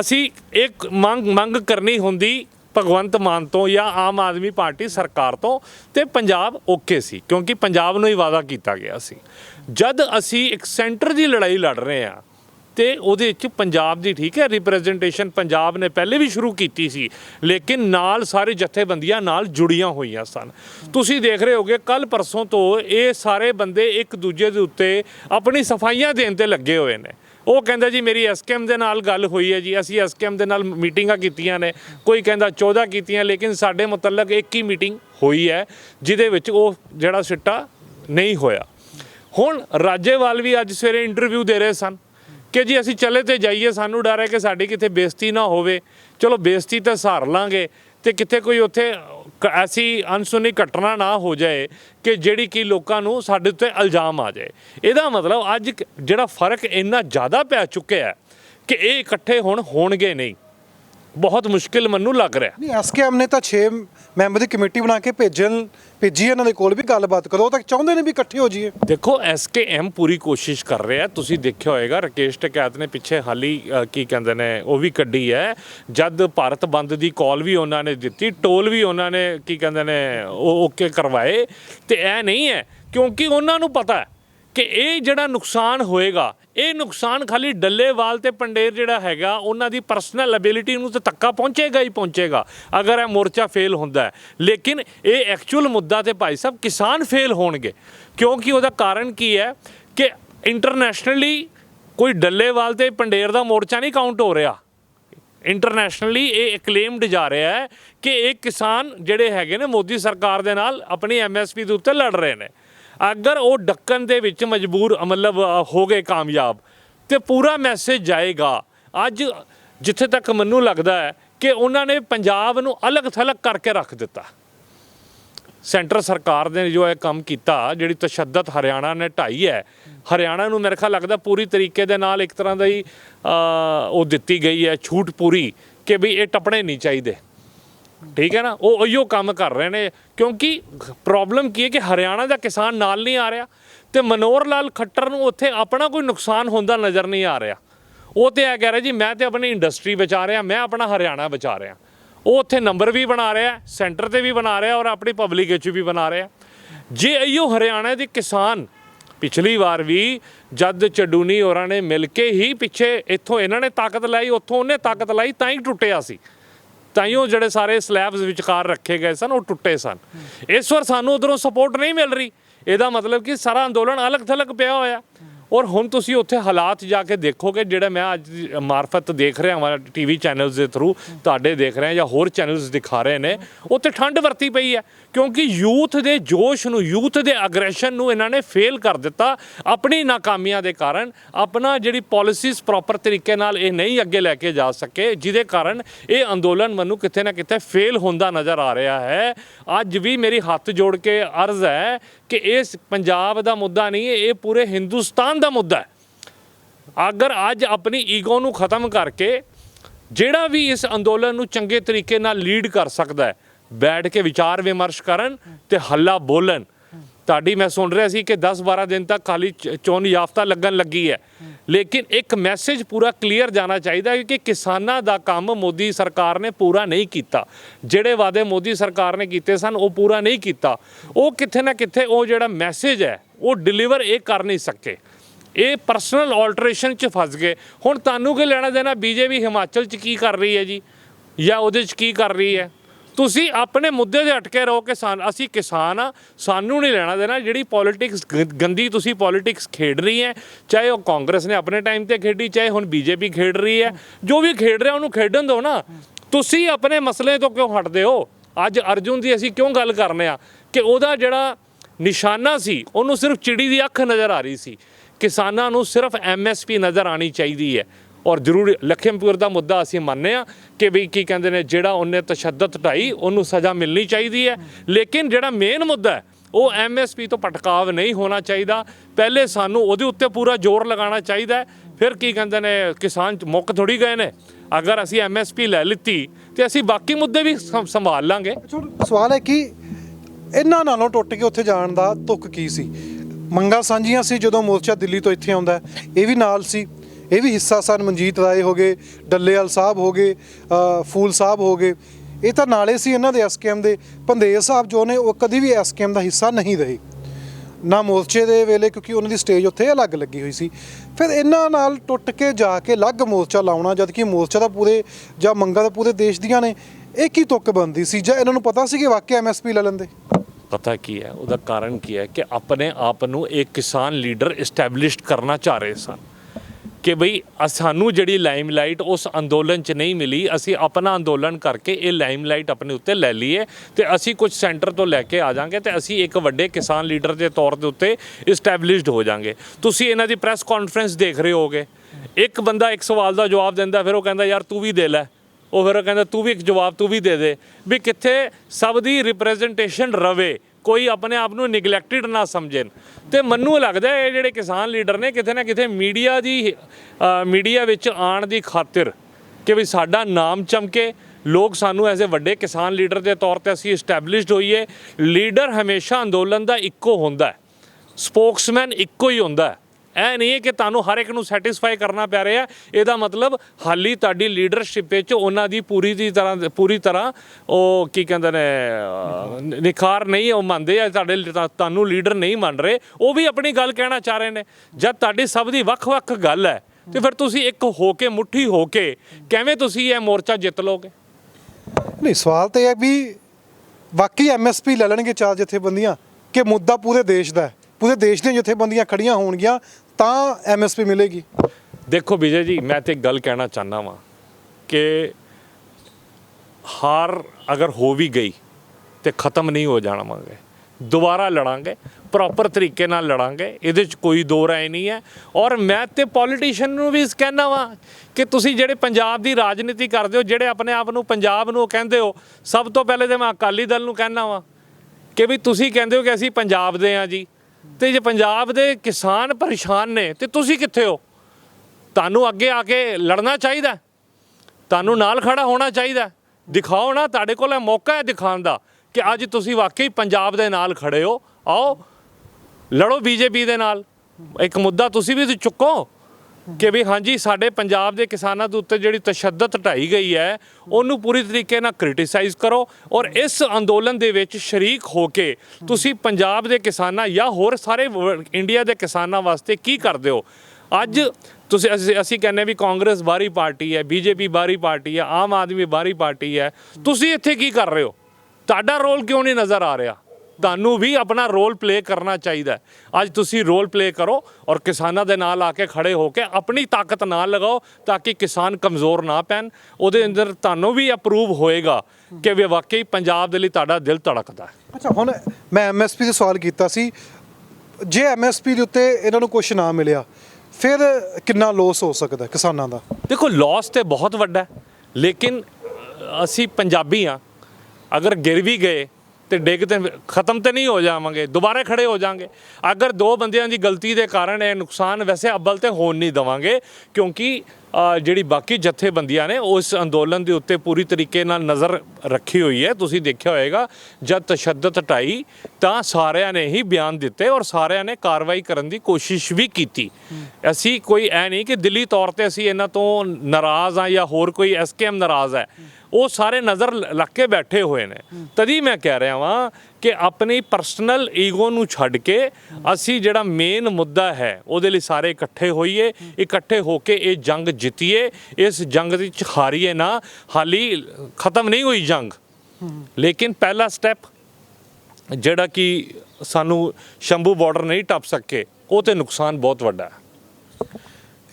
ਅਸੀਂ ਇੱਕ ਮੰਗ ਮੰਗ ਕਰਨੀ ਹੁੰਦੀ ਭਗਵੰਤ ਮਾਨ ਤੋਂ ਜਾਂ ਆਮ ਆਦਮੀ ਪਾਰਟੀ ਸਰਕਾਰ ਤੋਂ, ਤੇ ਪੰਜਾਬ ਓਕੇ ਸੀ, ਕਿਉਂਕਿ ਪੰਜਾਬ ਨੂੰ ਹੀ ਵਾਅਦਾ ਕੀਤਾ ਗਿਆ ਸੀ। ਜਦ ਅਸੀਂ ਇੱਕ ਸੈਂਟਰ ਦੀ ਲੜਾਈ ਲੜ ਰਹੇ ਹਾਂ ਤੇ ਉਹਦੇ ਵਿੱਚ ਪੰਜਾਬ ਦੀ ਠੀਕ ਹੈ ਰਿਪਰੈਜ਼ੈਂਟੇਸ਼ਨ ਪੰਜਾਬ ਨੇ ਪਹਿਲੇ ਵੀ ਸ਼ੁਰੂ ਕੀਤੀ ਸੀ, ਲੇਕਿਨ ਨਾਲ ਸਾਰੇ ਜਥੇਬੰਦੀਆਂ ਨਾਲ ਜੁੜੀਆਂ ਹੋਈਆਂ ਸਨ। ਤੁਸੀਂ ਦੇਖ ਰਹੇ ਹੋਗੇ ਕੱਲ ਪਰਸੋਂ ਤੋਂ ਇਹ ਸਾਰੇ ਬੰਦੇ ਇੱਕ ਦੂਜੇ ਦੇ ਉੱਤੇ ਆਪਣੀ ਸਫਾਈਆਂ ਦੇਣ ਤੇ ਲੱਗੇ ਹੋਏ ਨੇ। ਉਹ ਕਹਿੰਦਾ ਜੀ, ਮੇਰੀ ਐਸਕੇਐਮ ਦੇ ਨਾਲ ਗੱਲ ਹੋਈ ਹੈ ਜੀ, ਅਸੀਂ ਐਸਕੇਐਮ ਦੇ ਨਾਲ ਮੀਟਿੰਗਾਂ ਕੀਤੀਆਂ ਨੇ, ਕੋਈ ਕਹਿੰਦਾ 14 ਕੀਤੀਆਂ, ਲੇਕਿਨ ਸਾਡੇ ਮੁਤਲਕ ਇੱਕ ਹੀ ਮੀਟਿੰਗ ਹੋਈ ਹੈ, ਜਿਹਦੇ ਵਿੱਚ ਉਹ ਜਿਹੜਾ ਸਿੱਟਾ ਨਹੀਂ ਹੋਇਆ। ਹੁਣ ਰਾਜੇਵਾਲ ਵੀ ਅੱਜ ਸਵੇਰੇ ਇੰਟਰਵਿਊ ਦੇ ਰਹੇ ਸਨ। ਕਿ ਜੀ ਅਸੀਂ ਚਲੇ ਤੇ ਜਾਈਏ, ਸਾਨੂੰ ਡਰ ਹੈ ਕਿ ਸਾਡੀ ਕਿਤੇ ਬੇਇੱਜ਼ਤੀ ਨਾ ਹੋਵੇ। ਚਲੋ, ਬੇਇੱਜ਼ਤੀ ਤਾਂ ਸਹਾਰ ਲਾਂਗੇ ਤੇ ਕਿਤੇ ਕੋਈ ਉੱਥੇ ਕ- ਐਸੀ ਅਨਸੁਣੀ ਘਟਨਾ ਨਾ ਹੋ ਜਾਏ ਕਿ ਜਿਹੜੀ ਕਿ ਲੋਕਾਂ ਨੂੰ ਸਾਡੇ ਉੱਤੇ ਇਲਜ਼ਾਮ ਆ ਜਾਏ। ਇਹਦਾ ਮਤਲਬ ਅੱਜ ਜਿਹੜਾ ਫ਼ਰਕ ਇੰਨਾ ਜ਼ਿਆਦਾ ਪੈ ਚੁੱਕਿਆ ਹੈ ਕਿ ਇਹ ਇਕੱਠੇ ਹੁਣ ਹੋਣਗੇ ਨਹੀਂ। ਬਹੁਤ ਮੁਸ਼ਕਿਲ ਮੈਨੂੰ ਲੱਗ ਰਿਹਾ। ਨਹੀਂ ਐਸਕੇਐਮ ਨੇ ਤਾਂ 6 ਮੈਂਬਰ ਦੀ ਕਮੇਟੀ ਬਣਾ ਕੇ ਭੇਜਣ ਭੇਜੀ ਇਹਨਾਂ ਦੇ ਕੋਲ ਵੀ ਗੱਲਬਾਤ ਕਰੋ ਉਹ ਤਾਂ ਚਾਹੁੰਦੇ ਨੇ ਵੀ ਇਕੱਠੇ ਹੋ ਜਾਈਏ। ਦੇਖੋ ਐਸਕੇਐਮ ਪੂਰੀ ਕੋਸ਼ਿਸ਼ ਕਰ ਰਿਹਾ ਤੁਸੀਂ ਦੇਖਿਆ ਹੋਏਗਾ ਰਕੇਸ਼ ਟਕੈਤ ਨੇ ਪਿੱਛੇ ਹਾਲੀ ਅ, ਕੀ ਕਹਿੰਦੇ ਨੇ ਉਹ ਵੀ ਕੱਢੀ ਹੈ। ਜਦ ਭਾਰਤ ਬੰਦ ਦੀ ਕਾਲ ਵੀ ਉਹਨਾਂ ਨੇ ਦਿੱਤੀ ਟੋਲ ਵੀ ਉਹਨਾਂ ਨੇ ਕੀ ਕਹਿੰਦੇ ਨੇ ਉਹ ਓਕੇ ਕਰਵਾਏ ਤੇ ਇਹ ਨਹੀਂ ਹੈ ਕਿਉਂਕਿ ਉਹਨਾਂ ਨੂੰ ਪਤਾ ਹੈ ਕਿ ਇਹ ਜਿਹੜਾ ਨੁਕਸਾਨ ਹੋਏਗਾ, ਇਹ ਨੁਕਸਾਨ ਖਾਲੀ ਡੱਲੇਵਾਲ ਤੇ ਪੰਡੇਰ ਜਿਹੜਾ ਹੈਗਾ, ਉਹਨਾਂ ਦੀ ਪਰਸਨਲ ਐਬਿਲਿਟੀ ਨੂੰ ਤਾਂ ਧੱਕਾ ਪਹੁੰਚੇਗਾ ਹੀ ਪਹੁੰਚੇਗਾ, ਅਗਰ ਇਹ ਮੋਰਚਾ ਫੇਲ ਹੁੰਦਾ ਹੈ। ਲੇਕਿਨ ਇਹ ਐਕਚੁਅਲ ਮੁੱਦਾ ਤੇ ਭਾਈ ਸਾਹਿਬ ਕਿਸਾਨ ਫੇਲ ਹੋਣਗੇ, ਕਿਉਂਕਿ ਉਹਦਾ ਕਾਰਨ ਕੀ ਹੈ ਕਿ ਇੰਟਰਨੈਸ਼ਨਲੀ ਕੋਈ ਡੱਲੇਵਾਲ ਤੇ ਪੰਡੇਰ ਦਾ ਮੋਰਚਾ ਨਹੀਂ ਕਾਊਂਟ ਹੋ ਰਿਹਾ। ਇੰਟਰਨੈਸ਼ਨਲੀ ਇਹ ਕਲੇਮਡ ਜਾ ਰਿਹਾ ਹੈ ਕਿ ਇਹ ਕਿਸਾਨ ਜਿਹੜੇ ਹੈਗੇ ਨੇ ਮੋਦੀ ਸਰਕਾਰ ਦੇ ਨਾਲ ਆਪਣੀ ਐਮਐਸਪੀ ਦੇ ਉੱਤੇ ਲੜ ਰਹੇ ਨੇ। ਅਗਰ ਉਹ ਡੱਕਣ ਦੇ ਵਿੱਚ ਮਜਬੂਰ, ਮਤਲਬ ਹੋ ਗਏ ਕਾਮਯਾਬ, ਤੇ ਪੂਰਾ ਮੈਸੇਜ ਜਾਏਗਾ। ਅੱਜ ਜਿੱਥੇ ਤੱਕ ਮੈਨੂੰ ਲੱਗਦਾ ਹੈ ਕਿ ਉਹਨਾਂ ਨੇ ਪੰਜਾਬ ਨੂੰ ਅਲੱਗ-ਥਲੱਗ ਕਰਕੇ ਰੱਖ ਦਿੱਤਾ। ਸੈਂਟਰ ਸਰਕਾਰ ਨੇ ਜੋ ਇਹ ਕੰਮ ਕੀਤਾ, ਜਿਹੜੀ ਤਸ਼ੱਦਦ ਹਰਿਆਣਾ ਨੇ ਢਾਈ ਹੈ, ਹਰਿਆਣਾ ਨੂੰ ਮੇਰੇ ਖਿਆਲ ਲੱਗਦਾ ਪੂਰੀ ਤਰੀਕੇ ਦੇ ਨਾਲ ਇੱਕ ਤਰ੍ਹਾਂ ਦਾ ਹੀ ਉਹ ਦਿੱਤੀ ਗਈ ਹੈ, ਛੂਟ ਪੂਰੀ, ਕਿ ਵੀ ਇਹ ਟੱਪਣੇ ਨਹੀਂ ਚਾਹੀਦੇ। ਠੀਕ ਹੈ ਨਾ? ਉਹ ਉਹੀਓ ਕੰਮ ਕਰ ਰਹੇ ਨੇ, ਕਿਉਂਕਿ ਪ੍ਰੋਬਲਮ ਕੀ ਹੈ ਕਿ ਹਰਿਆਣਾ ਦਾ ਕਿਸਾਨ ਨਾਲ ਨਹੀਂ ਆ ਰਿਹਾ ਤੇ ਮਨੋਹਰ ਲਾਲ ਖੱਟਰ ਨੂੰ ਉੱਥੇ ਆਪਣਾ ਕੋਈ ਨੁਕਸਾਨ ਹੁੰਦਾ ਨਜ਼ਰ ਨਹੀਂ ਆ ਰਿਹਾ। ਉਹ ਤੇ ਇਹ ਕਹਿ ਰਿਹਾ ਜੀ, ਮੈਂ ਤੇ ਆਪਣੀ ਇੰਡਸਟਰੀ ਬਚਾ ਰਿਹਾ, ਮੈਂ ਆਪਣਾ ਹਰਿਆਣਾ ਬਚਾ ਰਿਹਾ। ਉਹ ਉੱਥੇ ਨੰਬਰ ਵੀ ਬਣਾ ਰਿਹਾ ਸੈਂਟਰ ਤੇ ਵੀ ਬਣਾ ਰਿਹਾ ਔਰ ਆਪਣੀ ਪਬਲਿਕ ਵਿੱਚ ਵੀ ਬਣਾ ਰਿਹਾ। ਜੇ ਅਈਓ ਹਰਿਆਣਾ ਦੇ ਕਿਸਾਨ ਪਿਛਲੀ ਵਾਰ ਵੀ ਜਦ ਚਡੂਨੀ ਹੋਰਾਂ ਨੇ ਮਿਲ ਕੇ ਹੀ ਪਿੱਛੇ ਇੱਥੋਂ ਇਹਨਾਂ ਨੇ ਤਾਕਤ ਲਾਈ, ਉੱਥੋਂ ਉਹਨੇ ਤਾਕਤ ਲਾਈ, ਤਾਂ ਹੀ ਟੁੱਟਿਆ ਸੀ। ਤਾਈਓ ਜਿਹੜੇ ਸਾਰੇ ਸਲੈਬਸ ਵਿਚਕਾਰ ਰੱਖੇ ਗਏ ਸਨ, ਉਹ ਟੁੱਟੇ ਸਨ। ਇਸ ਵਾਰ ਸਾਨੂੰ ਉਧਰੋਂ ਸਪੋਰਟ ਨਹੀਂ ਮਿਲ ਰਹੀ। ਇਹਦਾ ਮਤਲਬ ਕਿ ਸਾਰਾ ਅੰਦੋਲਨ ਅਲੱਗ-ਥਲੱਗ ਪਿਆ ਹੋਇਆ। ਔਰ ਹੁਣ ਤੁਸੀਂ ਉੱਥੇ ਹਾਲਾਤ ਜਾ ਕੇ ਦੇਖੋਗੇ ਜਿਹੜਾ ਮੈਂ ਅੱਜ ਮਾਰਫਤ ਦੇਖ ਰਿਹਾ ਹਾਂ ਟੀਵੀ ਚੈਨਲਸ ਦੇ ਥਰੂ ਤੁਹਾਡੇ ਦੇਖ ਰਹੇ ਜਾਂ ਹੋਰ ਚੈਨਲਸ ਦਿਖਾ ਰਹੇ ਨੇ, ਉੱਥੇ ਠੰਡ ਵਰਤੀ ਪਈ ਹੈ। ਕਿਉਂਕਿ ਯੂਥ ਦੇ ਜੋਸ਼ ਨੂੰ, ਯੂਥ ਦੇ ਅਗਰੈਸ਼ਨ ਨੂੰ ਇਹਨਾਂ ਨੇ ਫੇਲ ਕਰ ਦਿੱਤਾ ਆਪਣੀ ਨਾਕਾਮੀਆਂ ਦੇ ਕਾਰਨ। ਆਪਣਾ ਜਿਹੜੀ ਪਾਲਿਸੀਜ਼ ਪ੍ਰੋਪਰ ਤਰੀਕੇ ਨਾਲ ਇਹ ਨਹੀਂ ਅੱਗੇ ਲੈ ਕੇ ਜਾ ਸਕੇ, ਜਿਹਦੇ ਕਾਰਨ ਇਹ ਅੰਦੋਲਨ ਮੈਨੂੰ ਕਿਤੇ ਨਾ ਕਿਤੇ ਫੇਲ ਹੁੰਦਾ ਨਜ਼ਰ ਆ ਰਿਹਾ ਹੈ। ਅੱਜ ਵੀ ਮੇਰੀ ਹੱਥ ਜੋੜ ਕੇ ਅਰਜ਼ ਹੈ ਕਿ ਇਹ ਪੰਜਾਬ ਦਾ ਮੁੱਦਾ ਨਹੀਂ ਹੈ, ਇਹ ਪੂਰੇ ਹਿੰਦੁਸਤਾਨ ਦਾ ਮੁੱਦਾ ਹੈ। ਅਗਰ ਅੱਜ ਆਪਣੀ ਈਗੋ ਨੂੰ ਖਤਮ ਕਰਕੇ ਜਿਹੜਾ ਵੀ ਇਸ ਅੰਦੋਲਨ ਨੂੰ ਚੰਗੇ ਤਰੀਕੇ ਨਾਲ ਲੀਡ ਕਰ ਸਕਦਾ ਹੈ, ਬੈਠ ਕੇ ਵਿਚਾਰ ਵਿਮਰਸ਼ ਕਰਨ ਤੇ ਹੱਲਾ ਬੋਲਣ ਤੁਹਾਡੀ ਮੈਂ ਸੁਣ ਰਿਹਾ ਸੀ ਕਿ 10-12 ਦਿਨ ਤੱਕ ਖਾਲੀ ਚ- ਚੋਣ ਯਾਫਤਾ ਲੱਗਣ ਲੱਗੀ ਹੈ। ਲੇਕਿਨ ਇੱਕ ਮੈਸੇਜ ਪੂਰਾ ਕਲੀਅਰ ਜਾਣਾ ਚਾਹੀਦਾ ਹੈ ਕਿ ਕਿਸਾਨਾਂ ਦਾ ਕੰਮ ਮੋਦੀ ਸਰਕਾਰ ਨੇ ਪੂਰਾ ਨਹੀਂ ਕੀਤਾ। ਜਿਹੜੇ ਵਾਅਦੇ ਮੋਦੀ ਸਰਕਾਰ ਨੇ ਕੀਤੇ ਸਨ, ਉਹ ਪੂਰਾ ਨਹੀਂ ਕੀਤਾ। ਉਹ ਕਿੱਥੇ ਨਾ ਕਿੱਥੇ ਉਹ ਜਿਹੜਾ ਮੈਸੇਜ ਹੈ, ਉਹ ਡਿਲੀਵਰ ਇਹ ਕਰ ਨਹੀਂ ਸਕੇ। ਇਹ ਪਰਸਨਲ ਆਲਟਰੇਸ਼ਨ ਚ ਫਸ ਗਏ। ਹੁਣ ਤੁਹਾਨੂੰ ਕੀ ਲੈਣਾ ਦੇਣਾ? ਬੀਜੇਪੀ ਹਿਮਾਚਲ ਚ ਕੀ ਕਰ ਰਹੀ ਹੈ ਜੀ? ਜਾਂ ਉਹਦੇ ਚ ਕੀ ਕਰ ਰਹੀ ਹੈ? ਤੁਸੀਂ ਆਪਣੇ ਮੁੱਦੇ ਤੇ ਅਟਕੇ ਰਹੋ ਕਿ ਸਾਨ ਅਸੀਂ ਕਿਸਾਨ ਆ, ਸਾਨੂੰ ਨਹੀਂ ਲੈਣਾ ਦੇਣਾ। ਜਿਹੜੀ ਪੋਲਿਟਿਕਸ ਗੰਦੀ ਤੁਸੀਂ ਪੋਲਿਟਿਕਸ ਖੇਡ ਰਹੀ ਹੈ, ਚਾਹੇ ਉਹ ਕਾਂਗਰਸ ਨੇ ਆਪਣੇ ਟਾਈਮ ਤੇ ਖੇਡੀ, ਚਾਹੇ ਹੁਣ ਬੀਜੇਪੀ ਖੇਡ ਰਹੀ ਹੈ, ਜੋ ਵੀ ਖੇਡ ਰਿਹਾ ਉਹਨੂੰ ਖੇਡਣ ਦਿਓ ਨਾ। ਤੁਸੀਂ ਆਪਣੇ ਮਸਲੇ ਤੋਂ ਕਿਉਂ ਹਟਦੇ ਹੋ? ਅੱਜ ਅਰਜੁਨ ਦੀ ਅਸੀਂ ਕਿਉਂ ਗੱਲ ਕਰਨੇ ਆ ਕਿ ਉਹਦਾ ਜਿਹੜਾ ਨਿਸ਼ਾਨਾ ਸੀ, ਉਹਨੂੰ ਸਿਰਫ ਚਿੜੀ ਦੀ ਅੱਖ ਨਜ਼ਰ ਆ ਰਹੀ ਸੀ। ਕਿਸਾਨਾਂ ਨੂੰ ਸਿਰਫ ਐਮਐਸਪੀ ਨਜ਼ਰ ਆਣੀ ਚਾਹੀਦੀ ਹੈ। ਔਰ ਜ਼ਰੂਰ ਲਖੀਮਪੁਰ ਦਾ ਮੁੱਦਾ ਅਸੀਂ ਮੰਨਦੇ ਆ ਕਿ ਵੀ ਕੀ ਕਹਿੰਦੇ ਨੇ, ਜਿਹੜਾ ਉਹਨੇ ਤਸ਼ੱਦਦ ਢਾਈ ਉਹਨੂੰ ਸਜ਼ਾ ਮਿਲਣੀ ਚਾਹੀਦੀ ਹੈ। ਲੇਕਿਨ ਜਿਹੜਾ ਮੇਨ ਮੁੱਦਾ ਹੈ, ਉਹ ਐਮਐਸਪੀ ਤੋਂ ਪਟਕਾਵ ਨਹੀਂ ਹੋਣਾ ਚਾਹੀਦਾ। ਪਹਿਲੇ ਸਾਨੂੰ ਉਹਦੇ ਉੱਤੇ ਪੂਰਾ ਜ਼ੋਰ ਲਗਾਉਣਾ ਚਾਹੀਦਾ ਫਿਰ ਕੀ ਕਹਿੰਦੇ ਨੇ, ਕਿਸਾਨ ਮੁੱਕ ਥੋੜੀ ਗਏ ਨੇ। ਅਗਰ ਅਸੀਂ ਐਮਐਸਪੀ ਲੈ ਲਿੱਤੀ, ਤੇ ਅਸੀਂ ਬਾਕੀ ਮੁੱਦੇ ਵੀ ਸੰ- ਸੰਭਾਲ ਲਾਂਗੇ। ਸਵਾਲ ਹੈ ਕਿ ਇਹਨਾਂ ਨਾਲੋਂ ਟੁੱਟ ਕੇ ਉੱਥੇ ਜਾਣ ਦਾ ਤੁਕ ਕੀ ਸੀ? ਮੰਗਾ ਸਾਂਝੀਆਂ ਸੀ ਜਦੋਂ ਮੋਰਚਾ ਦਿੱਲੀ ਤੋਂ ਇੱਥੇ ਆਉਂਦਾ ਇਹ ਵੀ ਨਾਲ ਸੀ। ਇਹ ਵੀ ਹਿੱਸਾ ਸਨ, ਮਨਜੀਤ ਰਾਏ ਹੋ ਗਏ, ਡੱਲੇਵਾਲ ਸਾਹਿਬ ਹੋ ਗਏ ਫੂਲ ਸਾਹਿਬ ਹੋ ਗਏ। ਇਹ ਤਾਂ ਨਾਲੇ ਸੀ ਇਹਨਾਂ ਦੇ ਐਸਕੇਐਮ ਦੇ ਪੰਦੇਜ ਸਾਹਿਬ ਜੋ ਨੇ ਉਹ ਕਦੀ ਵੀ ਐਸਕੇਐਮ ਦਾ ਹਿੱਸਾ ਨਹੀਂ ਰਹੇ। ਨਾ ਮੋਰਚੇ ਦੇ ਵੇਲੇ ਕਿਉਂਕਿ ਉਹਨਾਂ ਦੀ ਸਟੇਜ ਉੱਥੇ ਅਲੱਗ ਲੱਗੀ ਹੋਈ ਸੀ। ਫਿਰ ਇਹਨਾਂ ਨਾਲ ਟੁੱਟ ਕੇ ਜਾ ਕੇ ਅਲੱਗ ਮੋਰਚਾ ਲਾਉਣਾ, ਜਦ ਕਿ ਮੋਰਚਾ ਦਾ ਪੂਰੇ ਜਾਂ ਮੰਗਾ ਦਾ ਪੂਰੇ ਦੇਸ਼ ਦੀਆਂ ਨੇ, ਇਹ ਕੀ ਤੁੱਕ ਬੰਦੀ ਸੀ? ਜਾਂ ਇਹਨਾਂ ਨੂੰ ਪਤਾ ਸੀ ਕਿ ਵਾਕਿਆ ਐਮਐਸਪੀ ਲੈ ਲੈਂਦੇ? ਪਤਾ ਕੀ ਹੈ, ਉਹਦਾ ਕਾਰਨ ਕੀ ਹੈ ਕਿ ਆਪਣੇ ਆਪ ਨੂੰ ਇੱਕ ਕਿਸਾਨ ਲੀਡਰ ਐਸਟੈਬਲਿਸ਼ਡ ਕਰਨਾ ਚਾਹ ਰਹੇ ਸਨ। ਕਿ ਬਈ ਸਾਨੂੰ ਜਿਹੜੀ ਲਾਈਮਲਾਈਟ ਉਸ ਅੰਦੋਲਨ 'ਚ ਨਹੀਂ ਮਿਲੀ, ਅਸੀਂ ਆਪਣਾ ਅੰਦੋਲਨ ਕਰਕੇ ਇਹ ਲਾਈਮਲਾਈਟ ਆਪਣੇ ਉੱਤੇ ਲੈ ਲਈਏ ਤੇ ਅਸੀਂ ਕੁਝ ਸੈਂਟਰ ਤੋਂ ਲੈ ਕੇ ਆ ਜਾਾਂਗੇ ਤੇ ਅਸੀਂ ਇੱਕ ਵੱਡੇ ਕਿਸਾਨ ਲੀਡਰ ਦੇ ਤੌਰ ਦੇ ਉੱਤੇ ਇਸਟੈਬਲਿਸ਼ਡ ਹੋ ਜਾਾਂਗੇ। ਤੁਸੀਂ ਇਹਨਾਂ ਦੀ ਪ੍ਰੈਸ ਕਾਨਫਰੰਸ ਦੇਖ ਰਹੇ ਹੋਗੇ ਇੱਕ ਬੰਦਾ ਇੱਕ ਸਵਾਲ ਦਾ ਜਵਾਬ ਦਿੰਦਾ, ਫਿਰ ਉਹ ਕਹਿੰਦਾ, ਯਾਰ, ਤੂੰ ਵੀ ਦੇ ਲੈ। ਉਹ ਫਿਰ ਉਹ ਕਹਿੰਦਾ, ਤੂੰ ਵੀ ਇੱਕ ਜਵਾਬ, ਤੂੰ ਵੀ ਦੇ ਦੇ। ਵੀ ਕਿੱਥੇ ਸਭ ਦੀ ਰਿਪਰੈਜ਼ੈਂਟੇਸ਼ਨ ਰਵੇ। ਕੋਈ ਆਪਣੇ ਆਪ ਨੂੰ ਨਿਗਲੈਕਟਡ ਨਾ ਸਮਝਣ। ਤੇ ਮੈਨੂੰ ਲੱਗਦਾ ਇਹ ਜਿਹੜੇ ਕਿਸਾਨ ਲੀਡਰ ਨੇ, ਕਿਤੇ ਨਾ ਕਿਤੇ ਮੀਡੀਆ ਦੀ ਮੀਡੀਆ ਵਿੱਚ ਆਉਣ ਦੀ ਖਾਤਰ ਕਿ ਵੀ ਸਾਡਾ ਨਾਮ ਚਮਕੇ, ਲੋਕ ਸਾਨੂੰ ਐਜ਼ ਅ ਵੱਡੇ ਕਿਸਾਨ ਲੀਡਰ ਦੇ ਤੌਰ ਤੇ ਅਸੀਂ ਐਸਟੈਬਲਿਸ਼ਡ ਹੋਈਏ। ਲੀਡਰ ਹਮੇਸ਼ਾ ਅੰਦੋਲਨ ਦਾ ਇੱਕੋ ਹੁੰਦਾ ਹੈ। ਸਪੋਕਸਮੈਨ ਇੱਕੋ ਹੀ ਹੁੰਦਾ ਹੈ। ਇਹ ਨਹੀਂ ਹੈ ਕਿ ਤੁਹਾਨੂੰ ਹਰ ਇੱਕ ਨੂੰ ਸੈਟੀਸਫਾਈ ਕਰਨਾ ਪੈ ਰਿਹਾ। ਇਹਦਾ ਮਤਲਬ ਹਾਲੀ ਤੁਹਾਡੀ ਲੀਡਰਸ਼ਿਪ ਵਿੱਚ ਉਹਨਾਂ ਦੀ ਪੂਰੀ ਦੀ ਤਰ੍ਹਾਂ ਪੂਰੀ ਤਰ੍ਹਾਂ ਉਹ ਕੀ ਕਹਿੰਦੇ ਨੇ ਨਿਖਾਰ ਨਹੀਂ ਉਹ ਮੰਨਦੇ ਆ, ਤੁਹਾਡੇ ਤੁਹਾਨੂੰ ਲੀਡਰ ਨਹੀਂ ਮੰਨ ਰਹੇ। ਉਹ ਵੀ ਆਪਣੀ ਗੱਲ ਕਹਿਣਾ ਚਾਹ ਰਹੇ ਨੇ। ਜਦ ਤੁਹਾਡੀ ਸਭ ਦੀ ਵੱਖ-ਵੱਖ ਗੱਲ ਹੈ, ਤੇ ਫਿਰ ਤੁਸੀਂ ਇੱਕ ਹੋ ਕੇ, ਮੁੱਠੀ ਹੋ ਕੇ ਕਿਵੇਂ ਤੁਸੀਂ ਇਹ ਮੋਰਚਾ ਜਿੱਤ ਲੋਗੇ ਨਹੀਂ, ਸਵਾਲ ਤੇ ਇਹ ਹੈ ਵੀ ਵਾਕਈ ਐਮਐਸਪੀ ਲੈ ਲੈਣਗੇ ਚਾਰ ਜਥੇਬੰਦੀਆਂ, ਕਿ ਮੁੱਦਾ ਪੂਰੇ ਦੇਸ਼ ਦਾ ਹੈ। ਪੂਰੇ ਦੇਸ਼ ਦੀਆਂ ਜਥੇਬੰਦੀਆਂ ਖੜੀਆਂ ਹੋਣਗੀਆਂ ਤਾਂ ਐਮਐਸਪੀ ਮਿਲੇਗੀ? ਦੇਖੋ ਵਿਜੇ ਜੀ, ਮੈਂ ਤੇ ਇੱਕ ਗੱਲ ਕਹਿਣਾ ਚਾਹੁੰਦਾ ਵਾਂ ਕਿ ਹਾਰ ਅਗਰ ਹੋ ਵੀ ਗਈ ਤੇ ਖਤਮ ਨਹੀਂ ਹੋ ਜਾਣਾਵਾਂਗੇ ਦੁਬਾਰਾ ਲੜਾਂਗੇ ਪ੍ਰੋਪਰ ਤਰੀਕੇ ਨਾਲ ਲੜਾਂਗੇ, ਇਹਦੇ 'ਚ ਕੋਈ ਦੋ ਰਾਏ ਨਹੀਂ ਹੈ। ਔਰ ਮੈਂ ਤੇ ਪੋਲੀਟੀਸ਼ੀਅਨ ਨੂੰ ਵੀ ਕਹਿਣਾ ਵਾਂ ਕਿ ਤੁਸੀਂ ਜਿਹੜੇ ਪੰਜਾਬ ਦੀ ਰਾਜਨੀਤੀ ਕਰਦੇ ਹੋ, ਜਿਹੜੇ ਆਪਣੇ ਆਪ ਨੂੰ ਪੰਜਾਬ ਨੂੰ ਕਹਿੰਦੇ ਹੋ, ਸਭ ਤੋਂ ਪਹਿਲੇ ਤੇ ਮੈਂ ਅਕਾਲੀ ਦਲ ਨੂੰ ਕਹਿਣਾ ਵਾਂ ਕਿ ਵੀ ਤੁਸੀਂ ਕਹਿੰਦੇ ਹੋ ਕਿ ਅਸੀਂ ਪੰਜਾਬ ਦੇ ਆ ਜੀ। ਤੇ ਜੇ ਪੰਜਾਬ ਦੇ ਕਿਸਾਨ ਪਰੇਸ਼ਾਨ ਨੇ, ਤੇ ਤੁਸੀਂ ਕਿੱਥੇ ਹੋ? ਤੁਹਾਨੂੰ ਅੱਗੇ ਆ ਕੇ ਲੜਨਾ ਚਾਹੀਦਾ ਤੁਹਾਨੂੰ ਨਾਲ ਖੜਾ ਹੋਣਾ ਚਾਹੀਦਾ ਦਿਖਾਓ ਨਾ, ਤੁਹਾਡੇ ਕੋਲ ਇਹ ਮੌਕਾ ਹੈ ਦਿਖਾਉਣ ਦਾ ਕਿ ਅੱਜ ਤੁਸੀਂ ਵਾਕਈ ਪੰਜਾਬ ਦੇ ਨਾਲ ਖੜੇ ਹੋ। ਆਓ, ਲੜੋ ਬੀਜੇਪੀ ਦੇ ਨਾਲ। ਇੱਕ ਮੁੱਦਾ ਤੁਸੀਂ ਵੀ ਚੁੱਕੋ। ਕਿ ਵੀ ਹਾਂਜੀ, ਸਾਡੇ ਪੰਜਾਬ ਦੇ ਕਿਸਾਨਾਂ ਦੇ ਉੱਤੇ ਜਿਹੜੀ ਤਸ਼ੱਦਦ ਢਾਈ ਗਈ ਹੈ, ਉਹਨੂੰ ਪੂਰੀ ਤਰੀਕੇ ਨਾਲ ਕ੍ਰਿਟਿਸਾਈਜ਼ ਕਰੋ ਔਰ ਇਸ ਅੰਦੋਲਨ ਦੇ ਵਿੱਚ ਸ਼ਰੀਕ ਹੋ ਕੇ ਤੁਸੀਂ ਪੰਜਾਬ ਦੇ ਕਿਸਾਨਾਂ ਜਾਂ ਹੋਰ ਸਾਰੇ ਵਰ- ਇੰਡੀਆ ਦੇ ਕਿਸਾਨਾਂ ਵਾਸਤੇ ਕੀ ਕਰਦੇ ਹੋ? ਅੱਜ ਤੁਸੀਂ, ਅਸੀਂ ਅਸੀਂ ਕਹਿੰਦੇ ਵੀ ਕਾਂਗਰਸ ਬਾਹਰੀ ਪਾਰਟੀ ਹੈ, ਬੀਜੇਪੀ ਬਾਹਰੀ ਪਾਰਟੀ ਹੈ, ਆਮ ਆਦਮੀ ਬਾਹਰੀ ਪਾਰਟੀ ਹੈ, ਤੁਸੀਂ ਇੱਥੇ ਕੀ ਕਰ ਰਹੇ ਹੋ? ਤੁਹਾਡਾ ਰੋਲ ਕਿਉਂ ਨਹੀਂ ਨਜ਼ਰ ਆ ਰਿਹਾ? ਤੁਹਾਨੂੰ ਵੀ ਆਪਣਾ ਰੋਲ ਪਲੇ ਕਰਨਾ ਚਾਹੀਦਾ ਹੈ। ਅੱਜ ਤੁਸੀਂ ਰੋਲ ਪਲੇ ਕਰੋ ਔਰ ਕਿਸਾਨਾਂ ਦੇ ਨਾਲ ਆ ਕੇ ਖੜੇ ਹੋ ਕੇ ਆਪਣੀ ਤਾਕਤ ਨਾਲ ਲਗਾਓ ਤਾਂ ਕਿ ਕਿਸਾਨ ਕਮਜ਼ੋਰ ਨਾ ਪੈਣ। ਉਹਦੇ ਅੰਦਰ ਤੁਹਾਨੂੰ ਵੀ ਅਪਰੂਵ ਹੋਏਗਾ ਕਿ ਵੀ ਵਾਕਈ ਪੰਜਾਬ ਦੇ ਲਈ ਤੁਹਾਡਾ ਦਿਲ ਧੜਕਦਾ ਹੈ। ਅੱਛਾ ਹੁਣ ਮੈਂ ਐਮਐਸਪੀ ਤੇ ਸਵਾਲ ਕੀਤਾ ਸੀ। ਜੇ ਐਮਐਸਪੀ ਦੇ ਉੱਤੇ ਇਹਨਾਂ ਨੂੰ ਕੁਝ ਨਾ ਮਿਲਿਆ ਫਿਰ ਕਿੰਨਾ ਲੋਸ ਹੋ ਸਕਦਾ ਕਿਸਾਨਾਂ ਦਾ? ਦੇਖੋ ਲਾਸ ਤੇ ਬਹੁਤ ਵੱਡਾ ਹੈ ਲੇਕਿਨ ਅਸੀਂ ਪੰਜਾਬੀ ਆ ਅਗਰ ਗਿਰ ਵੀ ਗਏ ਤੇ ਡਿੱਗ ਤੇ ਖਤਮ ਤੇ ਨਹੀਂ ਹੋ ਜਾਵਾਂਗੇ, ਦੁਬਾਰਾ ਖੜੇ ਹੋ ਜਾਾਂਗੇ ਅਗਰ ਦੋ ਬੰਦਿਆਂ ਦੀ ਗਲਤੀ ਦੇ ਕਾਰਨ ਇਹ ਨੁਕਸਾਨ ਵੈਸੇ ਅੱਬਲ ਤੇ ਹੋਣ ਨਹੀਂ ਦਵਾਂਗੇ, ਕਿਉਂਕਿ ਜਿਹੜੀ ਬਾਕੀ ਜਥੇਬੰਦੀਆਂ ਨੇ ਉਸ ਅੰਦੋਲਨ ਦੇ ਉੱਤੇ ਪੂਰੀ ਤਰੀਕੇ ਨਾਲ ਨਜ਼ਰ ਰੱਖੀ ਹੋਈ ਹੈ। ਤੁਸੀਂ ਦੇਖਿਆ ਹੋਏਗਾ, ਜਦ ਤਸ਼ੱਦਦ ਹਟਾਈ ਤਾਂ ਸਾਰਿਆਂ ਨੇ ਹੀ ਬਿਆਨ ਦਿੱਤੇ ਔਰ ਸਾਰਿਆਂ ਨੇ ਕਾਰਵਾਈ ਕਰਨ ਦੀ ਕੋਸ਼ਿਸ਼ ਵੀ ਕੀਤੀ। ਅਸੀਂ ਕੋਈ ਐ ਨਹੀਂ ਕਿ ਦਿੱਲੀ ਤੌਰ ਤੇ ਅਸੀਂ ਇਹਨਾਂ ਤੋਂ ਨਾਰਾਜ਼ ਆ ਜਾਂ ਹੋਰ ਕੋਈ ਐਸਕੇਐਮ ਨਾਰਾਜ਼ ਹੈ। ਉਹ ਸਾਰੇ ਨਜ਼ਰ ਲ- ਲੱਗ ਕੇ ਬੈਠੇ ਹੋਏ ਨੇ। ਤਦੀ ਮੈਂ ਕਹਿ ਰਿਹਾ ਵਾਂ ਕਿ ਆਪਣੀ ਪਰਸਨਲ ਈਗੋ ਨੂੰ ਛੱਡ ਕੇ ਅਸੀਂ ਜਿਹੜਾ ਮੇਨ ਮੁੱਦਾ ਹੈ ਉਹਦੇ ਲਈ ਸਾਰੇ ਇਕੱਠੇ ਹੋਈਏ ਇਕੱਠੇ ਹੋ ਕੇ ਇਹ ਜੰਗ ਜਿੱਤੀਏ ਇਸ ਜੰਗ ਵਿੱਚ ਹਾਰੀਏ ਨਾ ਹਾਲੀ ਖਤਮ ਨਹੀਂ ਹੋਈ ਜੰਗ। ਲੇਕਿਨ ਪਹਿਲਾ ਸਟੈਪ ਜਿਹੜਾ ਕਿ ਸਾਨੂੰ ਸ਼ੰਭੂ ਬਾਰਡਰ ਨਹੀਂ ਟੱਪ ਸਕੇ ਉਹ ਤੇ ਨੁਕਸਾਨ ਬਹੁਤ ਵੱਡਾ ਹੈ।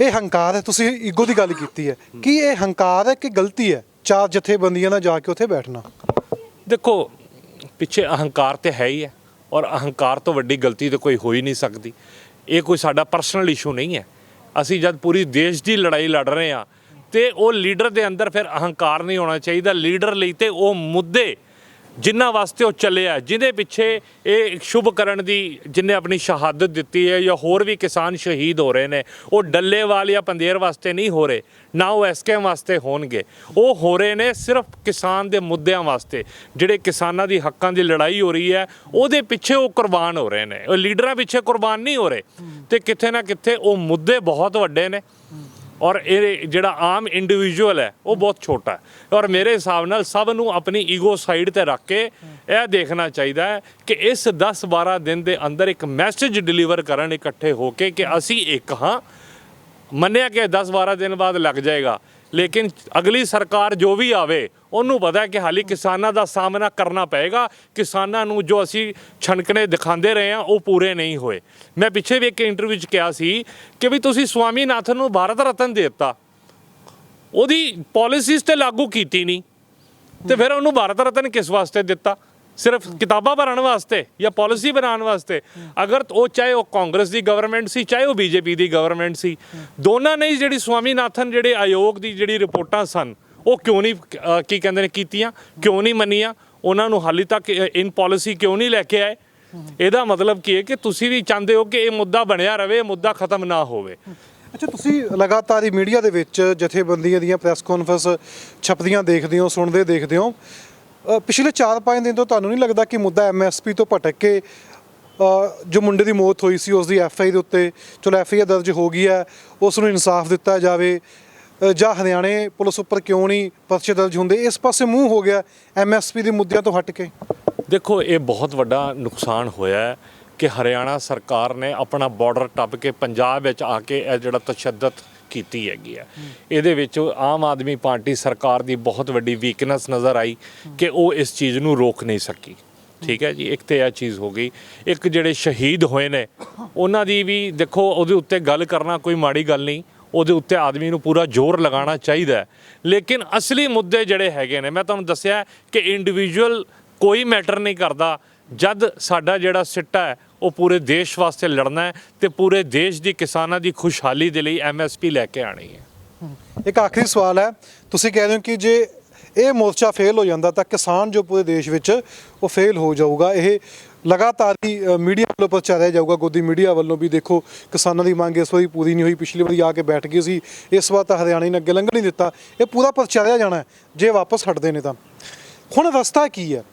ਇਹ ਹੰਕਾਰ ਹੈ ਤੁਸੀਂ ਈਗੋ ਦੀ ਗੱਲ ਕੀਤੀ ਹੈ। ਕੀ ਇਹ ਹੰਕਾਰ ਹੈ ਕਿ ਗਲਤੀ ਹੈ? ਚਾਰ ਜਥੇਬੰਦੀਆਂ ਨਾਲ ਜਾ ਕੇ ਉੱਥੇ ਬੈਠਣਾ। ਦੇਖੋ ਪਿੱਛੇ ਅਹੰਕਾਰ ਤੇ ਹੈ ਹੀ ਹੈ ਔਰ ਅਹੰਕਾਰ ਤੋਂ ਵੱਡੀ ਗਲਤੀ ਤਾਂ ਕੋਈ ਹੋ ਹੀ ਨਹੀਂ ਸਕਦੀ। ਇਹ ਕੋਈ ਸਾਡਾ ਪਰਸਨਲ ਇਸ਼ੂ ਨਹੀਂ ਹੈ। ਅਸੀਂ ਜਦ ਪੂਰੀ ਦੇਸ਼ ਦੀ ਲੜਾਈ ਲੜ ਰਹੇ ਹਾਂ ਤੇ ਉਹ ਲੀਡਰ ਦੇ ਅੰਦਰ ਫਿਰ ਅਹੰਕਾਰ ਨਹੀਂ ਹੋਣਾ ਚਾਹੀਦਾ। ਲੀਡਰ ਲਈ ਤੇ ਉਹ ਮੁੱਦੇ ਜਿਨ੍ਹਾਂ ਵਾਸਤੇ ਉਹ ਚੱਲਿਆ ਜਿਹਦੇ ਪਿੱਛੇ ਇਹ ਸ਼ੁਭ ਕਰਨ ਦੀ ਜਿਨੇ ਆਪਣੀ ਸ਼ਹਾਦਤ ਦਿੱਤੀ ਹੈ ਜਾਂ ਹੋਰ ਵੀ ਕਿਸਾਨ ਸ਼ਹੀਦ ਹੋ ਰਹੇ ਨੇ, ਉਹ ਡੱਲੇਵਾਲ ਜਾਂ ਪੰਦੇਰ ਵਾਸਤੇ ਨਹੀਂ ਹੋ ਰਹੇ, ਨਾ ਉਹ ਐਸਕੇਐਮ ਵਾਸਤੇ ਹੋਣਗੇ। ਉਹ ਹੋ ਰਹੇ ਨੇ ਸਿਰਫ ਕਿਸਾਨ ਦੇ ਮੁੱਦਿਆਂ ਵਾਸਤੇ, ਜਿਹੜੇ ਕਿਸਾਨਾਂ ਦੀ ਹੱਕਾਂ ਦੀ ਲੜਾਈ ਹੋ ਰਹੀ ਹੈ, ਉਹਦੇ ਪਿੱਛੇ ਉਹ ਕੁਰਬਾਨ ਹੋ ਰਹੇ ਨੇ। ਉਹ ਲੀਡਰਾਂ ਪਿੱਛੇ ਕੁਰਬਾਨ ਨਹੀਂ ਹੋ ਰਹੇ। ਤੇ ਕਿਥੇ ਨਾ ਕਿਥੇ ਉਹ ਮੁੱਦੇ ਬਹੁਤ ਵੱਡੇ ਨੇ। ਔਰ ਇਹ ਜਿਹੜਾ ਆਮ ਇੰਡੀਵਿਜੂਅਲ ਹੈ, ਉਹ ਬਹੁਤ ਛੋਟਾ ਹੈ। ਔਰ ਮੇਰੇ ਹਿਸਾਬ ਨਾਲ ਸਭ ਨੂੰ ਆਪਣੀ ਈਗੋ ਸਾਈਡ ਤੇ ਰੱਖ ਕੇ ਇਹ ਦੇਖਣਾ ਚਾਹੀਦਾ ਹੈ ਕਿ ਇਸ 10-12 ਦਿਨ ਦੇ ਅੰਦਰ ਇੱਕ ਮੈਸੇਜ ਡਿਲੀਵਰ ਕਰਨ ਇਕੱਠੇ ਹੋ ਕੇ ਕਿ ਅਸੀਂ ਇੱਕ ਹਾਂ। ਮੰਨਿਆ ਕਿ 10-12 ਦਿਨ ਬਾਅਦ ਲੱਗ ਜਾਏਗਾ, ਲੇਕਿਨ ਅਗਲੀ ਸਰਕਾਰ ਜੋ ਵੀ ਆਵੇ ਉਹਨੂੰ ਪਤਾ ਕਿ ਹਾਲੀ ਕਿਸਾਨਾਂ ਦਾ ਸਾਹਮਣਾ ਕਰਨਾ ਪਏਗਾ। ਕਿਸਾਨਾਂ ਨੂੰ ਜੋ ਅਸੀਂ ਛਣਕਣੇ ਦਿਖਾਉਂਦੇ ਰਹੇ ਹਾਂ, ਉਹ ਪੂਰੇ ਨਹੀਂ ਹੋਏ। ਮੈਂ ਪਿੱਛੇ ਵੀ ਇੱਕ ਇੰਟਰਵਿਊ 'ਚ ਕਿਹਾ ਸੀ ਕਿ ਵੀ ਤੁਸੀਂ ਸਵਾਮੀਨਾਥਨ ਨੂੰ ਭਾਰਤ ਰਤਨ ਦੇ ਦਿੱਤਾ। ਉਹਦੀ ਪਾਲਿਸੀਜ਼ ਤੇ ਲਾਗੂ ਕੀਤੀ ਨਹੀਂ। ਤੇ ਫਿਰ ਉਹਨੂੰ ਭਾਰਤ ਰਤਨ ਕਿਸ ਵਾਸਤੇ ਦਿੱਤਾ? ਸਿਰਫ ਕਿਤਾਬਾਂ ਭਰਨ ਵਾਸਤੇ ਜਾਂ ਪਾਲਿਸੀ ਬਣਾਉਣ ਵਾਸਤੇ? ਅਗਰ ਉਹ ਚਾਹੇ ਉਹ ਕਾਂਗਰਸ ਦੀ ਗਵਰਨਮੈਂਟ ਸੀ, ਚਾਹੇ ਉਹ ਬੀਜੇਪੀ ਦੀ ਗਵਰਨਮੈਂਟ ਸੀ, ਦੋਨਾਂ ਨੇ ਜਿਹੜੀ ਸਵਾਮੀਨਾਥਨ ਜਿਹੜੇ ਆਯੋਗ ਦੀ ਜਿਹੜੀ ਰਿਪੋਰਟਾਂ ਸਨ ਉਹ ਕਿਉਂ ਨਹੀਂ ਅਹ, ਕੀ ਕਹਿੰਦੇ ਨੇ ਕੀਤੀਆਂ ਕਿਉਂ ਨਹੀਂ ਮੰਨੀਆਂ? ਉਹਨਾਂ ਨੂੰ ਹਾਲੇ ਤੱਕ ਇਨ ਪਾਲਿਸੀ ਕਿਉਂ ਨਹੀਂ ਲੈ ਕੇ ਆਏ? ਇਹਦਾ ਮਤਲਬ ਕੀ ਹੈ ਕਿ ਤੁਸੀਂ ਵੀ ਚਾਹੁੰਦੇ ਹੋ ਕਿ ਇਹ ਮੁੱਦਾ ਬਣਿਆ ਰਵੇ ਇਹ ਮੁੱਦਾ ਖਤਮ ਨਾ ਹੋਵੇ। ਅੱਛਾ ਤੁਸੀਂ ਲਗਾਤਾਰ ਹੀ ਮੀਡੀਆ ਦੇ ਵਿੱਚ ਜਥੇਬੰਦੀਆਂ ਦੀਆਂ ਪ੍ਰੈਸ ਕਾਨਫਰੰਸ ਛਪਦੀਆਂ ਦੇਖਦੇ ਹੋ ਸੁਣਦੇ ਦੇਖਦੇ ਹੋ। ਅ, ਪਿਛਲੇ 4-5 ਦਿਨ ਤੋਂ ਤੁਹਾਨੂੰ ਨਹੀਂ ਲੱਗਦਾ ਕਿ ਮੁੱਦਾ ਐਮਐਸਪੀ ਤੋਂ ਭਟਕ ਕੇ ਅ, ਜੋ ਮੁੰਡੇ ਦੀ ਮੌਤ ਹੋਈ ਸੀ ਉਸ ਦੀ ਐਫਆਈ ਦੇ ਉੱਤੇ ਚਲੋ ਐਫਆਈ ਦਰਜ ਹੋ ਗਈ ਹੈ ਉਸ ਨੂੰ ਇਨਸਾਫ ਦਿੱਤਾ ਜਾਵੇ ਜਾਂ ਹਰਿਆਣੇ ਪੁਲਿਸ ਉੱਪਰ ਕਿਉਂ ਨਹੀਂ ਪਰਚੇ ਦਰਜ ਹੁੰਦੇ? ਇਸ ਪਾਸੇ ਮੂੰਹ ਹੋ ਗਿਆ ਐਮਐਸਪੀ ਦੇ ਮੁੱਦਿਆਂ ਤੋਂ ਹਟ ਕੇ। ਦੇਖੋ, ਇਹ ਬਹੁਤ ਵੱਡਾ ਨੁਕਸਾਨ ਹੋਇਆ ਹੈ ਕਿ ਹਰਿਆਣਾ ਸਰਕਾਰ ਨੇ ਆਪਣਾ ਬਾਰਡਰ ਟੱਪ ਕੇ ਪੰਜਾਬ ਵਿੱਚ ਆ ਕੇ ਇਹ ਜਿਹੜਾ ਤਸ਼ੱਦਦ ਕੀਤੀ ਹੈਗੀ ਹੈ। ਇਹਦੇ ਵਿੱਚ ਆਮ ਆਦਮੀ ਪਾਰਟੀ ਸਰਕਾਰ ਦੀ ਬਹੁਤ ਵੱਡੀ ਵੀਕਨੈਸ ਨਜ਼ਰ ਆਈ ਕਿ ਉਹ ਇਸ ਚੀਜ਼ ਨੂੰ ਰੋਕ ਨਹੀਂ ਸਕੀ। ਠੀਕ ਹੈ ਜੀ? ਇੱਕ ਤੇ ਇਹ ਚੀਜ਼ ਹੋ ਗਈ। ਇੱਕ ਜਿਹੜੇ ਸ਼ਹੀਦ ਹੋਏ ਨੇ, ਉਹਨਾਂ ਦੀ ਵੀ ਦੇਖੋ, ਉਹਦੇ ਉੱਤੇ ਗੱਲ ਕਰਨਾ ਕੋਈ ਮਾੜੀ ਗੱਲ ਨਹੀਂ। ਉਹਦੇ ਉੱਤੇ ਆਦਮੀ ਨੂੰ ਪੂਰਾ ਜ਼ੋਰ ਲਗਾਉਣਾ ਚਾਹੀਦਾ ਲੇਕਿਨ ਅਸਲੀ ਮੁੱਦੇ ਜਿਹੜੇ ਹੈਗੇ ਨੇ, ਮੈਂ ਤੁਹਾਨੂੰ ਦੱਸਿਆ ਕਿ ਇੰਡੀਵਿਜੂਅਲ ਕੋਈ ਮੈਟਰ ਨਹੀਂ ਕਰਦਾ। ਜਦ ਸਾਡਾ ਜਿਹੜਾ ਸਿੱਟਾ ਹੈ, ਉਹ ਪੂਰੇ ਦੇਸ਼ ਵਾਸਤੇ ਲੜਨਾ ਹੈ ਤੇ ਪੂਰੇ ਦੇਸ਼ ਦੀ ਕਿਸਾਨਾਂ ਦੀ ਖੁਸ਼ਹਾਲੀ ਦੇ ਲਈ ਐਮਐਸਪੀ ਲੈ ਕੇ ਆਣੀ ਹੈ। ਇੱਕ ਆਖਰੀ ਸਵਾਲ ਹੈ, ਤੁਸੀਂ ਕਹਿ ਰਹੇ ਹੋ ਕਿ ਜੇ ਇਹ ਮੋਰਚਾ ਫੇਲ ਹੋ ਜਾਂਦਾ ਤਾਂ ਕਿਸਾਨ ਜੋ ਪੂਰੇ ਦੇਸ਼ ਵਿੱਚ, ਉਹ ਫੇਲ ਹੋ ਜਾਊਗਾ। ਇਹ ਲਗਾਤਾਰ ਹੀ ਮੀਡੀਆ ਵੱਲੋਂ ਪ੍ਰਚਾਰਿਆ ਜਾਊਗਾ। ਗੋਦੀ ਮੀਡੀਆ ਵੱਲੋਂ ਵੀ ਦੇਖੋ ਕਿਸਾਨਾਂ ਦੀ ਮੰਗ ਇਸ ਵਾਰੀ ਪੂਰੀ ਨਹੀਂ ਹੋਈ। ਪਿਛਲੀ ਵਾਰੀ ਆ ਕੇ ਬੈਠ ਗਏ ਸੀ। ਇਸ ਵਾਰ ਤਾਂ ਹਰਿਆਣੇ ਨੇ ਅੱਗੇ ਲੰਘਣ ਨਹੀਂ ਦਿੱਤਾ। ਇਹ ਪੂਰਾ ਪ੍ਰਚਾਰਿਆ ਜਾਣਾ ਜੇ ਵਾਪਸ ਹਟਦੇ ਨੇ ਤਾਂ। ਹੁਣ ਰਸਤਾ ਕੀ ਹੈ?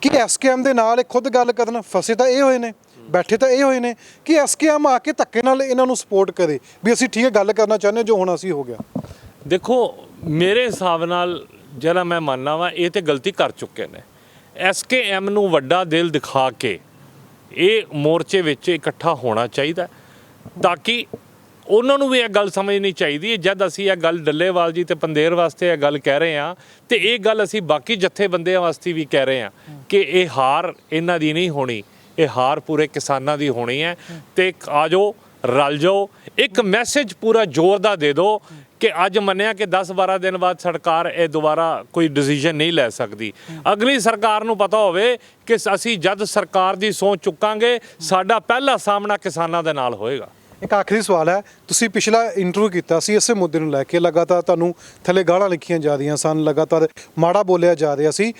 ਕਿ ਐਸਕੇਐਮ ਦੇ ਨਾਲ ਇਹ ਖੁਦ ਗੱਲ ਕਰਨ ਫਸੇ ਤਾਂ ਇਹ ਹੋਏ ਨੇ ਬੈਠੇ ਤਾਂ ਇਹ ਹੋਏ ਨੇ ਕਿ ਐਸਕੇਐਮ ਆ ਕੇ ਧੱਕੇ ਨਾਲ ਇਹਨਾਂ ਨੂੰ ਸਪੋਰਟ ਕਰੇ। ਵੀ ਅਸੀਂ ਠੀਕ ਹੈ ਗੱਲ ਕਰਨਾ ਚਾਹੁੰਦੇ ਹਾਂ, ਜੋ ਹੁਣ ਅਸੀਂ ਹੋ ਗਿਆ। ਦੇਖੋ ਮੇਰੇ ਹਿਸਾਬ ਨਾਲ ਜਿਹੜਾ ਮੈਂ ਮੰਨਣਾ ਵਾ ਇਹ ਤੇ ਗਲਤੀ ਕਰ ਚੁੱਕੇ ਨੇ। ਐਸਕੇਐਮ ਨੂੰ ਵੱਡਾ ਦਿਲ ਦਿਖਾ ਕੇ ਇਹ ਮੋਰਚੇ ਵਿੱਚ ਇਕੱਠਾ ਹੋਣਾ ਚਾਹੀਦਾ ਤਾਂ ਕਿ ਉਹਨਾਂ ਨੂੰ ਵੀ ਇਹ ਗੱਲ ਸਮਝਣੀ ਚਾਹੀਦੀ ਹੈ। ਜਦ ਅਸੀਂ ਇਹ ਗੱਲ ਡੱਲੇਵਾਲ ਜੀ ਤੇ ਪੰਦੇਰ ਵਾਸਤੇ ਇਹ ਗੱਲ ਕਹਿ ਰਹੇ ਹਾਂ, ਤੇ ਇਹ ਗੱਲ ਅਸੀਂ ਬਾਕੀ ਜਥੇਬੰਦਿਆਂ ਵਾਸਤੇ ਵੀ ਕਹਿ ਰਹੇ ਹਾਂ ਕਿ ਇਹ ਹਾਰ ਇਹਨਾਂ ਦੀ ਨਹੀਂ ਹੋਣੀ, ਇਹ ਹਾਰ ਪੂਰੇ ਕਿਸਾਨਾਂ ਦੀ ਹੋਣੀ ਹੈ। ਤੇ ਆ ਜਾਓ, ਰਲ ਜਾਓ, ਇੱਕ ਮੈਸੇਜ ਪੂਰਾ ਜ਼ੋਰ ਦਾ ਦੇ ਦਿਓ ਕਿ ਅੱਜ ਮੰਨਿਆ ਕਿ 10-12 ਦਿਨ ਬਾਅਦ ਸਰਕਾਰ ਇਹ ਦੁਬਾਰਾ ਕੋਈ ਡਿਸੀਜਨ ਨਹੀਂ ਲੈ ਸਕਦੀ। ਅਗਲੀ ਸਰਕਾਰ ਨੂੰ ਪਤਾ ਹੋਵੇ ਕਿ ਅਸੀਂ ਜਦ ਸਰਕਾਰ ਦੀ ਸੋਚ ਚੁੱਕਾਂਗੇ, ਸਾਡਾ ਪਹਿਲਾ ਸਾਹਮਣਾ ਕਿਸਾਨਾਂ ਦੇ ਨਾਲ ਹੋਏਗਾ। ਇੱਕ ਆਖਰੀ ਸਵਾਲ ਹੈ, ਤੁਸੀਂ ਪਿਛਲਾ ਇੰਟਰਵਿਊ ਕੀਤਾ ਸੀ, ਇਸੇ ਮੁੱਦੇ ਨੂੰ ਲੈ ਕੇ ਲਗਾਤਾਰ ਤੁਹਾਨੂੰ ਥੱਲੇ ਗਾਲਾਂ ਲਿਖੀਆਂ ਜਾ ਰਹੀਆਂ ਸਨ, ਲਗਾਤਾਰ ਮਾੜਾ ਬੋਲਿਆ ਜਾ ਰਿਹਾ ਸੀ।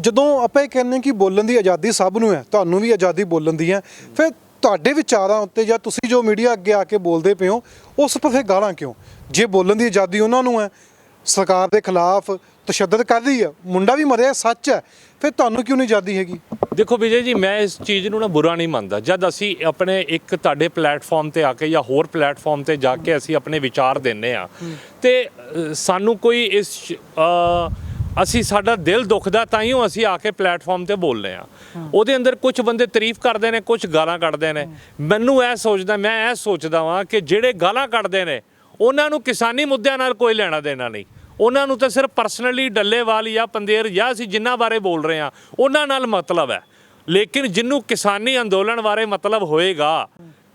ਜਦੋਂ ਆਪਾਂ ਇਹ ਕਹਿੰਦੇ ਕਿ ਬੋਲਣ ਦੀ ਆਜ਼ਾਦੀ ਸਭ ਨੂੰ ਹੈ, ਤੁਹਾਨੂੰ ਵੀ ਆਜ਼ਾਦੀ ਬੋਲਣ ਦੀ ਹੈ, ਫਿਰ ਤੁਹਾਡੇ ਵਿਚਾਰਾਂ ਉੱਤੇ ਜਾਂ ਤੁਸੀਂ ਜੋ ਮੀਡੀਆ ਅੱਗੇ ਆ ਕੇ ਬੋਲਦੇ ਪਏ ਹੋ ਉਸ ਪਰ ਫਿਰ ਗਾਲਾਂ ਕਿਉਂ? ਜੇ ਬੋਲਣ ਦੀ ਆਜ਼ਾਦੀ ਉਹਨਾਂ ਨੂੰ ਹੈ ਸਰਕਾਰ ਦੇ ਖਿਲਾਫ ਤਸ਼ੱਦਦ ਕਰ ਰਹੀ ਹੈ ਮੁੰਡਾ ਵੀ ਮਰਿਆ ਸੱਚ ਹੈ ਫਿਰ ਤੁਹਾਨੂੰ ਕਿਉਂ ਨਹੀਂ ਆਜ਼ਾਦੀ ਹੈਗੀ? ਦੇਖੋ ਵਿਜੇ ਜੀ ਮੈਂ ਇਸ ਚੀਜ਼ ਨੂੰ ਨਾ ਬੁਰਾ ਨਹੀਂ ਮੰਨਦਾ। ਜਦ ਅਸੀਂ ਆਪਣੇ ਇੱਕ ਤੁਹਾਡੇ ਪਲੇਟਫਾਰਮ ਤੇ ਆ ਕੇ ਜਾਂ ਹੋਰ ਪਲੇਟਫਾਰਮ ਤੇ ਜਾ ਕੇ ਅਸੀਂ ਆਪਣੇ ਵਿਚਾਰ ਦਿੰਨੇ ਆ ਤੇ ਸਾਨੂੰ ਕੋਈ ਇਸ ਅ, ਅਸੀਂ ਸਾਡਾ ਦਿਲ ਦੁਖਦਾ ਤਾਂ ਹੀ ਅਸੀਂ ਆ ਕੇ ਪਲੇਟਫਾਰਮ ਤੇ ਬੋਲਨੇ ਆ ਉਹਦੇ ਅੰਦਰ ਕੁਝ ਬੰਦੇ ਤਾਰੀਫ ਕਰਦੇ ਨੇ ਕੁਝ ਗਾਲਾਂ ਕੱਢਦੇ ਨੇ। ਮੈਨੂੰ ਇਹ ਸੋਚਦਾ ਮੈਂ ਇਹ ਸੋਚਦਾ ਵਾਂ ਕਿ ਜਿਹੜੇ ਗਾਲਾਂ ਕੱਢਦੇ ਨੇ ਉਹਨਾਂ ਨੂੰ ਕਿਸਾਨੀ ਮੁੱਦਿਆਂ ਨਾਲ ਕੋਈ ਲੈਣਾ ਦੇਣਾ ਨਹੀਂ। ਉਹਨਾਂ ਨੂੰ ਤਾਂ ਸਿਰਫ ਪਰਸਨਲੀ ਡੱਲੇਵਾਲ ਜਾਂ ਪੰਦੇਰ ਜਾਂ ਅਸੀਂ ਜਿੰਨਾ ਬਾਰੇ ਬੋਲ ਰਹੇ ਹਾਂ ਉਹਨਾਂ ਨਾਲ ਮਤਲਬ ਹੈ। ਲੇਕਿਨ ਜਿਹਨੂੰ ਕਿਸਾਨੀ ਅੰਦੋਲਨ ਬਾਰੇ ਮਤਲਬ ਹੋਏਗਾ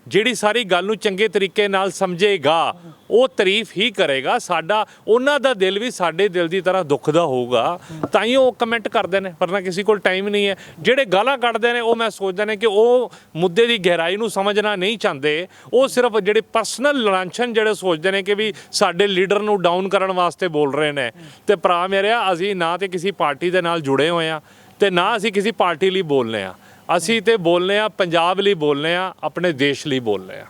ਜਿਹੜੀ ਸਾਰੀ ਗੱਲ ਨੂੰ ਚੰਗੇ ਤਰੀਕੇ ਨਾਲ ਸਮਝੇਗਾ, ਉਹ ਤਾਰੀਫ ਹੀ ਕਰੇਗਾ। ਸਾਡਾ, ਉਹਨਾਂ ਦਾ ਦਿਲ ਵੀ ਸਾਡੇ ਦਿਲ ਦੀ ਤਰ੍ਹਾਂ ਦੁਖਦਾ ਹੋਊਗਾ। ਤਾਂ ਹੀ ਉਹ ਕਮੈਂਟ ਕਰਦੇ ਨੇ, ਵਰਨਾ ਕਿਸੇ ਕੋਲ ਟਾਈਮ ਨਹੀਂ ਹੈ। ਜਿਹੜੇ ਗਾਲਾਂ ਕੱਢਦੇ ਨੇ, ਉਹ ਮੈਂ ਸੋਚਦਾ ਨੇ ਕਿ ਉਹ ਮੁੱਦੇ ਦੀ ਗਹਿਰਾਈ ਨੂੰ ਸਮਝਣਾ ਨਹੀਂ ਚਾਹੁੰਦੇ। ਉਹ ਸਿਰਫ ਜਿਹੜੇ ਪਰਸਨਲ ਲਾਂਛਨ ਜਿਹੜੇ ਸੋਚਦੇ ਨੇ ਕਿ ਵੀ ਸਾਡੇ ਲੀਡਰ ਨੂੰ ਡਾਊਨ ਕਰਨ ਵਾਸਤੇ ਬੋਲ ਰਹੇ ਨੇ। ਤੇ ਭਰਾ ਮੇਰਿਆ, ਅਸੀਂ ਨਾ ਤੇ ਕਿਸੇ ਪਾਰਟੀ ਦੇ ਨਾਲ ਜੁੜੇ ਹੋਏ ਆ ਤੇ ਨਾ ਅਸੀਂ ਕਿਸੇ ਪਾਰਟੀ ਲਈ ਬੋਲਨੇ ਆ ਅਸੀਂ ਤੇ ਬੋਲਨੇ ਆ ਪੰਜਾਬ ਲਈ ਬੋਲਨੇ ਆ ਆਪਣੇ ਦੇਸ਼ ਲਈ ਬੋਲਨੇ ਆ।